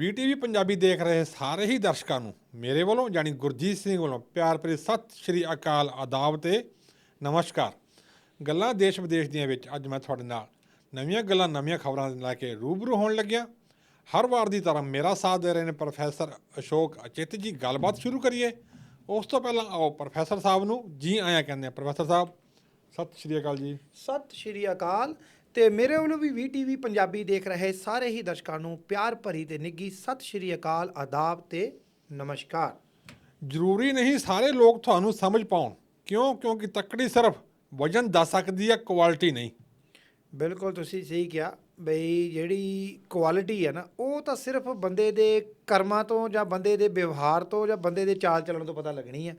ਵੀਟੀਵੀ ਪੰਜਾਬੀ ਦੇਖ ਰਹੇ ਸਾਰੇ ਹੀ ਦਰਸ਼ਕਾਂ ਨੂੰ। ਮੇਰੇ ਵੱਲੋਂ ਯਾਨੀ ਗੁਰਜੀਤ ਸਿੰਘ ਵੱਲੋਂ ਪਿਆਰ ਭਰੀ ਸਤਿ ਸ਼੍ਰੀ ਅਕਾਲ ਆਦਾਬ ਤੇ ਨਮਸਕਾਰ। ਗੱਲਾਂ ਦੇਸ਼ ਵਿਦੇਸ਼ ਦੀਆਂ ਵਿੱਚ ਅੱਜ ਮੈਂ ਤੁਹਾਡੇ ਨਾਲ ਨਵੀਆਂ ਗੱਲਾਂ, ਨਵੀਆਂ ਖਬਰਾਂ ਲੈ ਕੇ ਰੂਬਰੂ ਹੋਣ ਲੱਗਿਆ। ਹਰ ਵਾਰ ਦੀ ਤਰ੍ਹਾਂ ਮੇਰਾ ਸਾਥ ਦੇ ਰਹੇ ਨੇ ਪ੍ਰੋਫੈਸਰ ਅਸ਼ੋਕ ਅਚਿਤ ਜੀ। ਗੱਲਬਾਤ ਸ਼ੁਰੂ ਕਰੀਏ। ਉਸ ਤੋਂ ਪਹਿਲਾਂ ਆਓ ਪ੍ਰੋਫੈਸਰ ਸਾਹਿਬ ਨੂੰ ਜੀ ਆਇਆਂ ਕਹਿੰਦੇ ਆ ਪ੍ਰੋਫੈਸਰ ਸਾਹਿਬ, ਸਤਿ ਸ਼੍ਰੀ ਅਕਾਲ ਜੀ। ਸਤਿ ਸ਼੍ਰੀ ਅਕਾਲ। ਤੇ ਮੇਰੇ ਵੱਲੋਂ ਵੀ ਵੀਟੀਵੀ ਪੰਜਾਬੀ ਦੇਖ ਰਹੇ ਸਾਰੇ ਹੀ ਦਰਸ਼ਕਾਂ ਨੂੰ ਪਿਆਰ ਭਰੀ ਤੇ ਨਿੱਗੀ ਸਤਿ ਸ਼੍ਰੀ ਅਕਾਲ ਆਦਾਬ ਤੇ ਨਮਸਕਾਰ। ਜ਼ਰੂਰੀ ਨਹੀਂ ਸਾਰੇ ਲੋਕ ਤੁਹਾਨੂੰ ਸਮਝ ਪਾਉਣ। ਕਿਉਂ? ਕਿਉਂਕਿ ਤੱਕੜੀ ਸਿਰਫ ਵਜਨ ਦੱਸ ਸਕਦੀ ਹੈ ਕੁਆਲਿਟੀ ਨਹੀਂ। ਬਿਲਕੁਲ ਤੁਸੀਂ ਸਹੀ ਕਿਹਾ ਬਈ ਜਿਹੜੀ ਕੁਆਲਿਟੀ ਹੈ ਨਾ ਉਹ ਤਾਂ ਸਿਰਫ ਬੰਦੇ ਦੇ ਕਰਮਾਂ ਤੋਂ ਜਾਂ ਬੰਦੇ ਦੇ ਵਿਵਹਾਰ ਤੋਂ ਜਾਂ ਬੰਦੇ ਦੇ ਚਾਲ ਚੱਲਣ ਤੋਂ ਪਤਾ ਲੱਗਣੀ ਹੈ।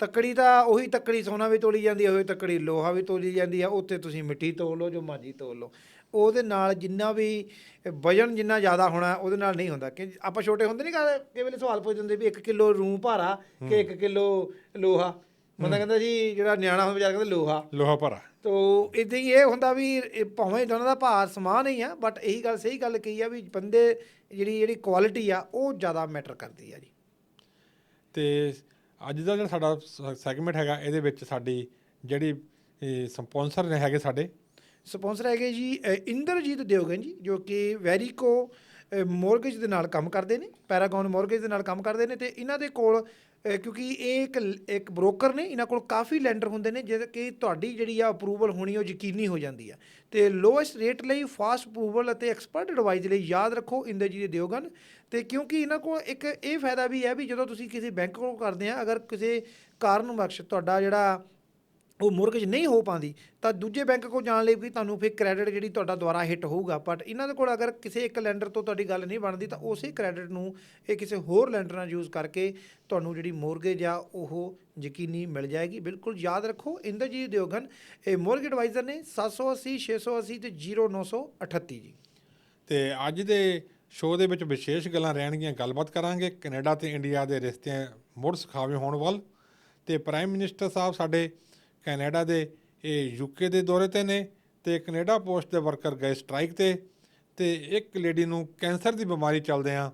ਤੱਕੜੀ ਤਾਂ ਉਹੀ ਤੱਕੜੀ ਸੋਨਾ ਵੀ ਤੋਲੀ ਜਾਂਦੀ ਹੈ ਉਹੀ ਤੱਕੜੀ ਲੋਹਾ ਵੀ ਤੋਲੀ ਜਾਂਦੀ ਹੈ ਉੱਥੇ ਤੁਸੀਂ ਮਿੱਟੀ ਤੋਲ ਲਓ ਜੋ ਮਰਜ਼ੀ ਤੋਲ ਲਓ। ਉਹਦੇ ਨਾਲ ਜਿੰਨਾ ਵੀ ਵਜਨ ਜਿੰਨਾ ਜ਼ਿਆਦਾ ਹੋਣਾ ਉਹਦੇ ਨਾਲ ਨਹੀਂ ਹੁੰਦਾ। ਕਿ ਆਪਾਂ ਛੋਟੇ ਹੁੰਦੇ ਨਹੀਂ ਕਦੇ ਕਈ ਵੇਲੇ ਸਵਾਲ ਪੁੱਛਦੇ ਹੁੰਦੇ ਵੀ 1 ਕਿਲੋ ਰੂੰ ਭਾਰਾ ਕਿ 1 ਕਿਲੋ ਲੋਹਾ? ਬੰਦਾ ਕਹਿੰਦਾ ਜੀ ਜਿਹੜਾ ਨਿਆਣਾ ਹੁੰਦਾ ਵਿਚਾਰਾ ਕਹਿੰਦਾ ਲੋਹਾ। ਲੋਹਾ ਭਰਾ। ਤੋ ਇਦਾਂ ਹੀ ਇਹ ਹੁੰਦਾ ਵੀ ਭਾਵੇਂ ਦੋਨਾਂ ਦਾ ਭਾਰ ਸਮਾਨ ਹੀ ਆ ਬਟ ਇਹੀ ਗੱਲ ਸਹੀ ਗੱਲ ਕਹੀ ਆ ਵੀ ਬੰਦੇ ਜਿਹੜੀ ਜਿਹੜੀ ਕੁਆਲਿਟੀ ਆ ਉਹ ਜ਼ਿਆਦਾ ਮੈਟਰ ਕਰਦੀ ਆ ਜੀ। ਤੇ ਅੱਜ ਦਾ ਜਿਹੜਾ ਸਾਡਾ ਸੈਗਮੈਂਟ ਹੈਗਾ, ਇਹਦੇ ਵਿੱਚ ਸਾਡੀ ਜਿਹੜੀ ਸਪਾਂਸਰ ਨੇ ਹੈਗੇ ਸਾਡੇ। ਸਪਾਂਸਰ ਹੈਗੇ ਜੀ ਇੰਦਰਜੀਤ ਦਿਓਗਨ ਜੀ, ਜੋ ਕਿ ਵੈਰੀਕੋ ਮੋਰਗੇਜ ਦੇ ਨਾਲ ਕੰਮ ਕਰਦੇ ਨੇ ਪੈਰਾਗਨ ਮੋਰਗੇਜ ਦੇ ਨਾਲ ਕੰਮ ਕਰਦੇ ਨੇ ਤੇ ਇਹਨਾਂ ਦੇ ਕੋਲ ਕਿਉਂਕਿ ਇਹ ਇੱਕ ਇੱਕ ਬ੍ਰੋਕਰ ਨੇ, ਇਹਨਾਂ ਕੋਲ ਕਾਫੀ ਲੈਂਡਰ ਹੁੰਦੇ ਨੇ, ਜਿਹਦੇ ਕਿ ਤੁਹਾਡੀ ਜਿਹੜੀ ਆ ਅਪਰੂਵਲ ਹੋਣੀ ਉਹ ਯਕੀਨੀ ਹੋ ਜਾਂਦੀ ਆ। ਤੇ ਲੋਐਸਟ ਰੇਟ ਲਈ ਫਾਸਟ ਅਪਰੂਵਲ ਅਤੇ ਐਕਸਪਰਟ ਐਡਵਾਈਸ ਲਈ ਯਾਦ ਰੱਖੋ ਇੰਦਰ ਜੀ ਦੇ ਦਿਓਗਨ ਤੇ ਕਿਉਂਕਿ ਇਹਨਾਂ ਕੋਲ ਇੱਕ ਇਹ ਫਾਇਦਾ ਵੀ ਹੈ ਵੀ ਜਦੋਂ ਤੁਸੀਂ ਕਿਸੇ ਬੈਂਕ ਕੋਲ ਕਰਦੇ ਆ, ਅਗਰ ਕਿਸੇ ਕਾਰਨ ਬਖਸ਼ ਤੁਹਾਡਾ ਜਿਹੜਾ ਉਹ ਮੁਰਗਜ ਨਹੀਂ ਹੋ ਪਾਉਂਦੀ, ਤਾਂ ਦੂਜੇ ਬੈਂਕ ਕੋਲ ਜਾਣ ਲਈ ਵੀ ਤੁਹਾਨੂੰ ਫਿਰ ਕ੍ਰੈਡਿਟ ਜਿਹੜੀ ਤੁਹਾਡਾ ਦੁਆਰਾ ਹਿੱਟ ਹੋਊਗਾ। ਬਟ ਇਹਨਾਂ ਦੇ ਕੋਲ ਅਗਰ ਕਿਸੇ ਇੱਕ ਲੈਂਡਰ ਤੋਂ ਤੁਹਾਡੀ ਗੱਲ ਨਹੀਂ ਬਣਦੀ, ਤਾਂ ਉਸੇ ਕ੍ਰੈਡਿਟ ਨੂੰ ਇਹ ਕਿਸੇ ਹੋਰ ਲੈਂਡਰ ਨਾਲ ਯੂਜ਼ ਕਰਕੇ ਤੁਹਾਨੂੰ ਜਿਹੜੀ ਮੋਰਗੇਜ ਆ, ਉਹ ਯਕੀਨੀ ਮਿਲ ਜਾਏਗੀ। ਬਿਲਕੁਲ ਯਾਦ ਰੱਖੋ, ਇੰਦਰਜੀਤ ਦਿਓਗਨ, ਇਹ ਮੋਰਗੇਜ ਐਡਵਾਈਜ਼ਰ ਨੇ 780 680 ਤੇ 0938 ਜੀ। ਤੇ ਅੱਜ ਦੇ ਸ਼ੋਅ ਦੇ ਵਿੱਚ ਵਿਸ਼ੇਸ਼ ਗੱਲਾਂ ਰਹਿਣਗੀਆਂ, ਗੱਲਬਾਤ ਕਰਾਂਗੇ। ਕੈਨੇਡਾ ਤੇ ਇੰਡੀਆ ਦੇ ਰਿਸ਼ਤਿਆਂ ਮੁੜ ਸੁਖਾਵੇਂ ਹੋਣ ਵੱਲ। ਤੇ ਪ੍ਰਾਈਮ ਮਿਨਿਸਟਰ ਸਾਹਿਬ ਸਾਡੇ ਕੈਨੇਡਾ ਦੇ ਇਹ ਯੂਕੇ ਦੇ ਦੌਰੇ ਤੇ ਨੇ ਤੇ ਕੈਨੇਡਾ ਪੋਸਟ ਦੇ ਵਰਕਰ ਗਏ ਸਟ੍ਰਾਈਕ ਤੇ ਤੇ ਇੱਕ ਲੇਡੀ ਨੂੰ ਕੈਂਸਰ ਦੀ ਬਿਮਾਰੀ ਚੱਲਦਿਆਂ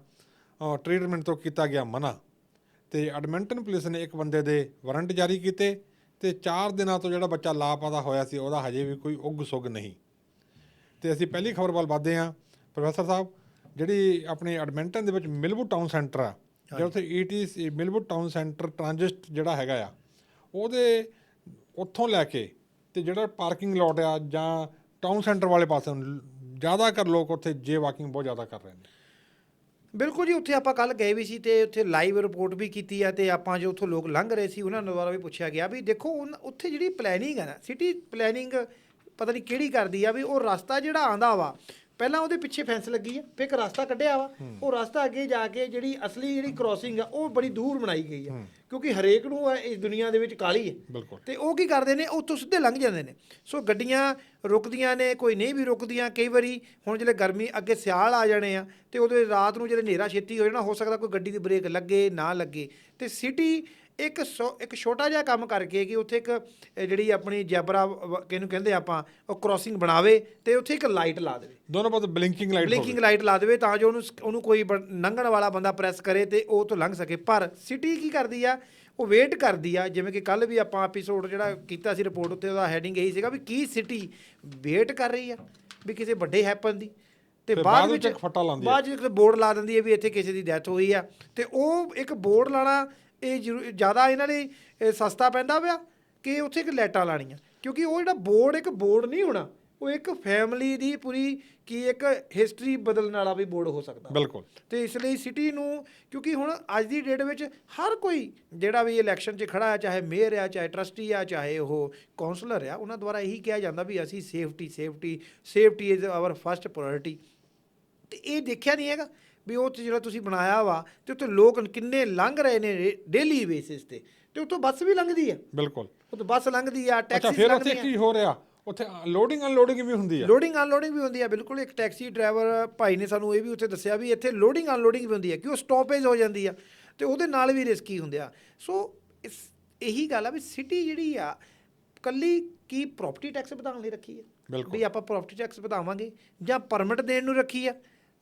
ਟ੍ਰੀਟਮੈਂਟ ਤੋਂ ਕੀਤਾ ਗਿਆ ਮਨਾ। ਤੇ ਐਡਮਿੰਟਨ ਪੁਲਿਸ ਨੇ ਇੱਕ ਬੰਦੇ ਦੇ ਵਾਰੰਟ ਜਾਰੀ ਕੀਤੇ ਤੇ 4 ਦਿਨਾਂ ਤੋਂ ਜਿਹੜਾ ਬੱਚਾ ਲਾਪਤਾ ਹੋਇਆ ਸੀ ਉਹਦਾ ਹਜੇ ਵੀ ਕੋਈ ਉੱਗ ਸੁੱਗ ਨਹੀਂ। ਤੇ ਅਸੀਂ ਪਹਿਲੀ ਖਬਰ ਵੱਲ ਵਧਦੇ ਹਾਂ। ਪ੍ਰੋਫੈਸਰ ਸਾਹਿਬ ਜਿਹੜੀ ਆਪਣੀ ਐਡਮਿੰਟਨ ਦੇ ਵਿੱਚ ਮਿਲਵੁੱਡ ਟਾਊਨ ਸੈਂਟਰ ਆ ਜਿਹੜਾ ਉੱਥੇ ET Millwood town centre transit ਜਿਹੜਾ ਹੈਗਾ ਆ ਉਹਦੇ ਉੱਥੋਂ ਲੈ ਕੇ ਤੇ ਜਿਹੜਾ ਪਾਰਕਿੰਗ ਲੋਟ ਆ ਜਾਂ ਟਾਊਨ ਸੈਂਟਰ ਵਾਲੇ ਪਾਸੇ ਨੂੰ ਜ਼ਿਆਦਾਤਰ ਲੋਕ ਉੱਥੇ ਜੇ ਵਾਕਿੰਗ ਬਹੁਤ ਜ਼ਿਆਦਾ ਕਰ ਰਹੇ ਨੇ। ਬਿਲਕੁਲ ਜੀ, ਉੱਥੇ ਆਪਾਂ ਕੱਲ ਗਏ ਵੀ ਸੀ ਤੇ ਉੱਥੇ ਲਾਈਵ ਰਿਪੋਰਟ ਵੀ ਕੀਤੀ ਆ ਤੇ ਆਪਾਂ ਜੋ ਉੱਥੋਂ ਲੋਕ ਲੰਘ ਰਹੇ ਸੀ, ਉਹਨਾਂ ਨੂੰ ਦੁਆਰਾ ਵੀ ਪੁੱਛਿਆ ਗਿਆ ਵੀ ਦੇਖੋ ਉਨ- ਉੱਥੇ ਜਿਹੜੀ ਪਲੈਨਿੰਗ ਹੈ ਨਾ ਸਿਟੀ ਪਲੈਨਿੰਗ ਪਤਾ ਨਹੀਂ ਕਿਹੜੀ ਕਰਦੀ ਆ ਵੀ ਉਹ ਰਸਤਾ ਜਿਹੜਾ ਆਂਦਾ ਵਾ ਪਹਿਲਾਂ ਉਹਦੇ ਪਿੱਛੇ ਫੈਂਸ ਲੱਗੀ ਆ ਫਿਰ ਇੱਕ ਰਸਤਾ ਕੱਢਿਆ ਵਾ। ਉਹ ਰਸਤਾ ਅੱਗੇ ਜਾ ਕੇ ਜਿਹੜੀ ਅਸਲੀ ਜਿਹੜੀ ਕ੍ਰਾਸਿੰਗ ਆ ਉਹ ਬੜੀ ਦੂਰ ਬਣਾਈ ਗਈ ਆ। ਕਿਉਂਕਿ ਹਰੇਕ ਨੂੰ ਇਸ ਦੁਨੀਆ ਦੇ ਵਿੱਚ ਕਾਲੀ ਹੈ ਤੇ ਉਹ ਕੀ ਕਰਦੇ ਨੇ ਉੱਥੋਂ ਸਿੱਧੇ ਲੰਘ ਜਾਂਦੇ ਨੇ। ਸੋ ਗੱਡੀਆਂ ਰੁਕਦੀਆਂ ਨੇ ਕੋਈ ਨਹੀਂ ਵੀ ਰੁਕਦੀਆਂ ਕਈ ਵਾਰੀ ਹੁਣ ਜਿਹੜੇ ਗਰਮੀ ਅੱਗੇ ਸਿਆਲ ਆ ਜਾਣੇ ਆ ਤੇ ਉਹਦੇ ਰਾਤ ਨੂੰ ਜਿਹੜੇ ਹਨੇਰਾ ਛੇਤੀ ਹੋ ਜਾਣਾ ਹੋ ਸਕਦਾ ਕੋਈ ਗੱਡੀ ਦੀ ਬ੍ਰੇਕ ਲੱਗੇ ਨਾ ਲੱਗੇ। ਤੇ ਸਿਟੀ ਇੱਕ ਸੋ- ਇੱਕ ਛੋਟਾ ਜਿਹਾ ਕੰਮ ਕਰਕੇ ਕਿ ਉੱਥੇ ਇੱਕ ਇਹ ਜਿਹੜੀ ਆਪਣੀ ਜੈਬਰਾ ਕਿਹਨੂੰ ਕਹਿੰਦੇ ਆਪਾਂ ਉਹ ਕ੍ਰਾਸਿੰਗ ਬਣਾਵੇ ਤੇ ਉੱਥੇ ਇੱਕ ਲਾਈਟ ਲਾ ਦੇਵੇ। ਦੋਨੋਂ ਪਾਸੇ ਬਲਿੰਕਿੰਗ ਲਾਈਟ ਬਲਿੰਕਿੰਗ ਲਾਈਟ ਲਾ ਦੇਵੇ ਤਾਂ ਜੋ ਉਹਨੂੰ ਉਹਨੂੰ ਕੋਈ ਬ- ਲੰਘਣ ਵਾਲਾ ਬੰਦਾ ਪ੍ਰੈਸ ਕਰੇ ਤੇ ਉਹ ਤੋਂ ਲੰਘ ਸਕੇ। ਪਰ ਸਿਟੀ ਕੀ ਕਰਦੀ ਆ? ਉਹ ਵੇਟ ਕਰਦੀ ਆ ਜਿਵੇਂ ਕਿ ਕੱਲ ਵੀ ਆਪਾਂ ਐਪੀਸੋਡ ਜਿਹੜਾ ਕੀਤਾ ਸੀ ਰਿਪੋਰਟ ਉੱਤੇ ਉਹਦਾ ਹੈਡਿੰਗ ਇਹੀ ਸੀਗਾ ਵੀ ਕੀ ਸਿਟੀ ਵੇਟ ਕਰ ਰਹੀ ਆ? ਵੀ ਕਿਸੇ ਵੱਡੇ ਹੈਪਨ ਦੀ। ਤੇ ਬਾਅਦ ਬਾਅਦ ਵਿੱਚ ਵਿੱਚ ਇੱਕ ਫੱਟਾ ਲਾਉਂਦੀ ਆ। ਬਾਅਦ ਵਿੱਚ ਬੋਰਡ ਲਾ ਦਿੰਦੀ ਹੈ ਵੀ ਇੱਥੇ ਕਿਸੇ ਦੀ ਡੈਥ ਹੋਈ ਆ। ਤੇ ਉਹ ਇੱਕ ਬੋਰਡ ਲਾਣਾ ਇਹ ਜ਼ਰੂ- ਜ਼ਿਆਦਾ ਇਹਨਾਂ ਲਈ ਸਸਤਾ ਪੈਂਦਾ ਪਿਆ ਕਿ ਉੱਥੇ ਇੱਕ ਲਾਈਟਾਂ ਲਾਣੀਆਂ ਕਿਉਂਕਿ ਉਹ ਜਿਹੜਾ ਬੋਰਡ ਇੱਕ ਬੋਰਡ ਨਹੀਂ ਹੋਣਾ ਉਹ ਇੱਕ ਫੈਮਿਲੀ ਦੀ ਪੂਰੀ ਕੀ ਇੱਕ ਹਿਸਟਰੀ ਬਦਲਣ ਵਾਲਾ ਵੀ ਬੋਰਡ ਹੋ ਸਕਦਾ। ਬਿਲਕੁਲ। ਤੇ ਇਸ ਲਈ ਸਿਟੀ ਨੂੰ ਕਿਉਂਕਿ ਹੁਣ ਅੱਜ ਦੀ ਡੇਟ ਵਿੱਚ ਹਰ ਕੋਈ ਜਿਹੜਾ ਵੀ ਇਲੈਕਸ਼ਨ 'ਚ ਖੜਾ ਹੈ ਚਾਹੇ ਮੇਅਰ ਆ ਚਾਹੇ ਟਰਸਟੀ ਆ ਚਾਹੇ ਉਹ ਕਾਉਂਸਲਰ ਆ ਉਹਨਾਂ ਦੁਆਰਾ ਇਹੀ ਕਿਹਾ ਜਾਂਦਾ ਵੀ ਅਸੀਂ safety safety safety is our first priority ਤੇ ਇਹ ਦੇਖਿਆ ਨਹੀਂ ਹੈਗਾ ਵੀ ਉਹ 'ਚ ਜਿਹੜਾ ਤੁਸੀਂ ਬਣਾਇਆ ਵਾ ਤੇ ਉੱਥੇ ਲੋਕ ਕਿੰਨੇ ਲੰਘ ਰਹੇ ਨੇ ਡੇਲੀ ਬੇਸਿਸ ਤੇ। ਤੇ ਉੱਥੋਂ ਬੱਸ ਵੀ ਲੰਘਦੀ ਆ। ਬਿਲਕੁਲ। ਉੱਥੋਂ ਬੱਸ ਲੰਘਦੀ ਆ ਅੱਛਾ ਟੈਕਸੀ ਫਿਰ ਉੱਥੇ ਲੰਘਦੀ ਆ ਕੀ ਹੋ ਰਿਹਾ? ਉੱਥੇ ਲੋਡਿੰਗ ਅਨਲੋਡਿੰਗ ਵੀ ਹੁੰਦੀ ਆ? ਲੋਡਿੰਗ ਅਨਲੋਡਿੰਗ ਵੀ ਹੁੰਦੀ ਹੈ ਬਿਲਕੁਲ। ਇੱਕ ਟੈਕਸੀ ਡਰਾਈਵਰ ਭਾਈ ਨੇ ਸਾਨੂੰ ਇਹ ਵੀ ਉੱਥੇ ਦੱਸਿਆ ਵੀ ਇੱਥੇ ਲੋਡਿੰਗ ਅਨਲੋਡਿੰਗ ਵੀ ਹੁੰਦੀ ਹੈ ਕਿ ਉਹ ਸਟਾਪੇਜ ਹੋ ਜਾਂਦੀ ਆ। ਤੇ ਉਹਦੇ ਨਾਲ ਵੀ ਰਿਸਕੀ ਹੁੰਦੇ ਆ। ਸੋ ਇਸ ਇਹੀ ਗੱਲ ਆ ਵੀ ਸਿਟੀ ਜਿਹੜੀ ਆ ਕੱਲੀ ਕੀ ਪ੍ਰਾਪਰਟੀ ਟੈਕਸ ਵਧਾਉਣ ਲਈ ਰੱਖੀ ਹੈ ਬਿਲਕੁਲ। ਵੀ ਆਪਾਂ ਪ੍ਰਾਪਰਟੀ ਟੈਕਸ ਵਧਾਵਾਂਗੇ ਜਾਂ ਪਰਮਿਟ ਦੇਣ ਨੂੰ ਰੱਖੀ ਆ?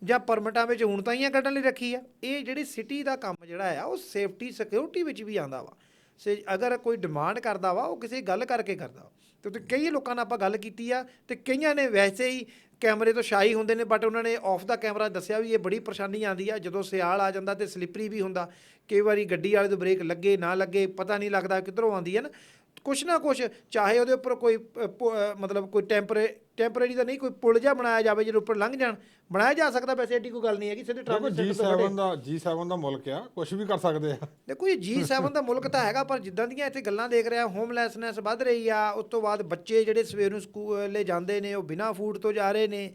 ਜਾਂ ਪਰਮਿਟਾਂ ਵਿੱਚ ਹੁਣ ਤਾਂ ਹੀ ਕੱਢਣ ਲਈ ਰੱਖੀ ਆ, ਇਹ ਜਿਹੜੀ ਸਿਟੀ ਦਾ ਕੰਮ ਜਿਹੜਾ ਆ, ਉਹ ਸੇਫਟੀ ਸਿਕਿਉਰਿਟੀ ਵਿੱਚ ਵੀ ਆਂਦਾ ਵਾ। ਸੇ ਅਗਰ ਕੋਈ ਡਿਮਾਂਡ ਕਰਦਾ ਵਾ, ਉਹ ਕਿਸੇ ਗੱਲ ਕਰਕੇ ਕਰਦਾ ਵਾ। ਤੇ ਕਈ ਲੋਕਾਂ ਨਾਲ ਆਪਾਂ ਗੱਲ ਕੀਤੀ ਆ, ਤੇ ਕਈਆਂ ਨੇ ਵੈਸੇ ਹੀ ਕੈਮਰੇ ਤੋਂ ਸ਼ਾਈ ਹੁੰਦੇ ਨੇ ਬਟ ਉਹਨਾਂ ਨੇ ਆਫ ਦਾ ਕੈਮਰਾ ਦੱਸਿਆ ਵੀ ਇਹ ਬੜੀ ਪਰੇਸ਼ਾਨੀ ਆਂਦੀ ਆ, ਜਦੋਂ ਸਿਆਲ ਆ ਜਾਂਦਾ ਤੇ ਸਲਿਪਰੀ ਵੀ ਹੁੰਦਾ। ਕਈ ਵਾਰੀ ਗੱਡੀ ਵਾਲੇ ਤੋਂ ਬ੍ਰੇਕ ਲੱਗੇ, ਨਾ ਲੱਗੇ, ਪਤਾ ਨਹੀਂ ਲੱਗਦਾ ਕਿੱਧਰੋਂ ਆਉਂਦੀ ਹੈ ਨਾ। ਕੁਛ ਨਾ ਕੁਛ ਚਾਹੇ ਉਹਦੇ ਉੱਪਰ ਕੋਈ ਮਤਲਬ ਕੋਈ ਟੈਂਪਰੇ ਟੈਂਪਰੇਰੀ ਤਾਂ ਨਹੀਂ ਕੋਈ ਪੁਲ ਜਿਹਾ ਬਣਾਇਆ ਜਾਵੇ ਜਿਹਦੇ ਉੱਪਰ ਲੰਘ ਜਾਣ। ਬਣਾਇਆ ਜਾ ਸਕਦਾ ਵੈਸੇ ਐਡੀ ਕੋਈ ਗੱਲ ਨਹੀਂ ਹੈਗੀ ਸਿੱਧੇ ਤੋਂ G7 ਦਾ G7 ਦਾ ਮੁਲਕ ਆ ਕੁਝ ਵੀ ਕਰ ਸਕਦੇ ਆ। ਦੇਖੋ ਇਹ G7 ਦਾ ਮੁਲਕ ਤਾਂ ਹੈਗਾ ਪਰ ਜਿੱਦਾਂ ਦੀਆਂ ਇੱਥੇ ਗੱਲਾਂ ਦੇਖ ਰਿਹਾ ਹੋਮਲੈਸਨੈਸ ਵੱਧ ਰਹੀ ਆ ਉਸ ਤੋਂ ਬਾਅਦ ਬੱਚੇ ਜਿਹੜੇ ਸਵੇਰ ਨੂੰ ਸਕੂਲੇ ਜਾਂਦੇ ਨੇ ਉਹ ਬਿਨਾਂ ਫੂਡ ਤੋਂ ਜਾ ਰਹੇ ਨੇ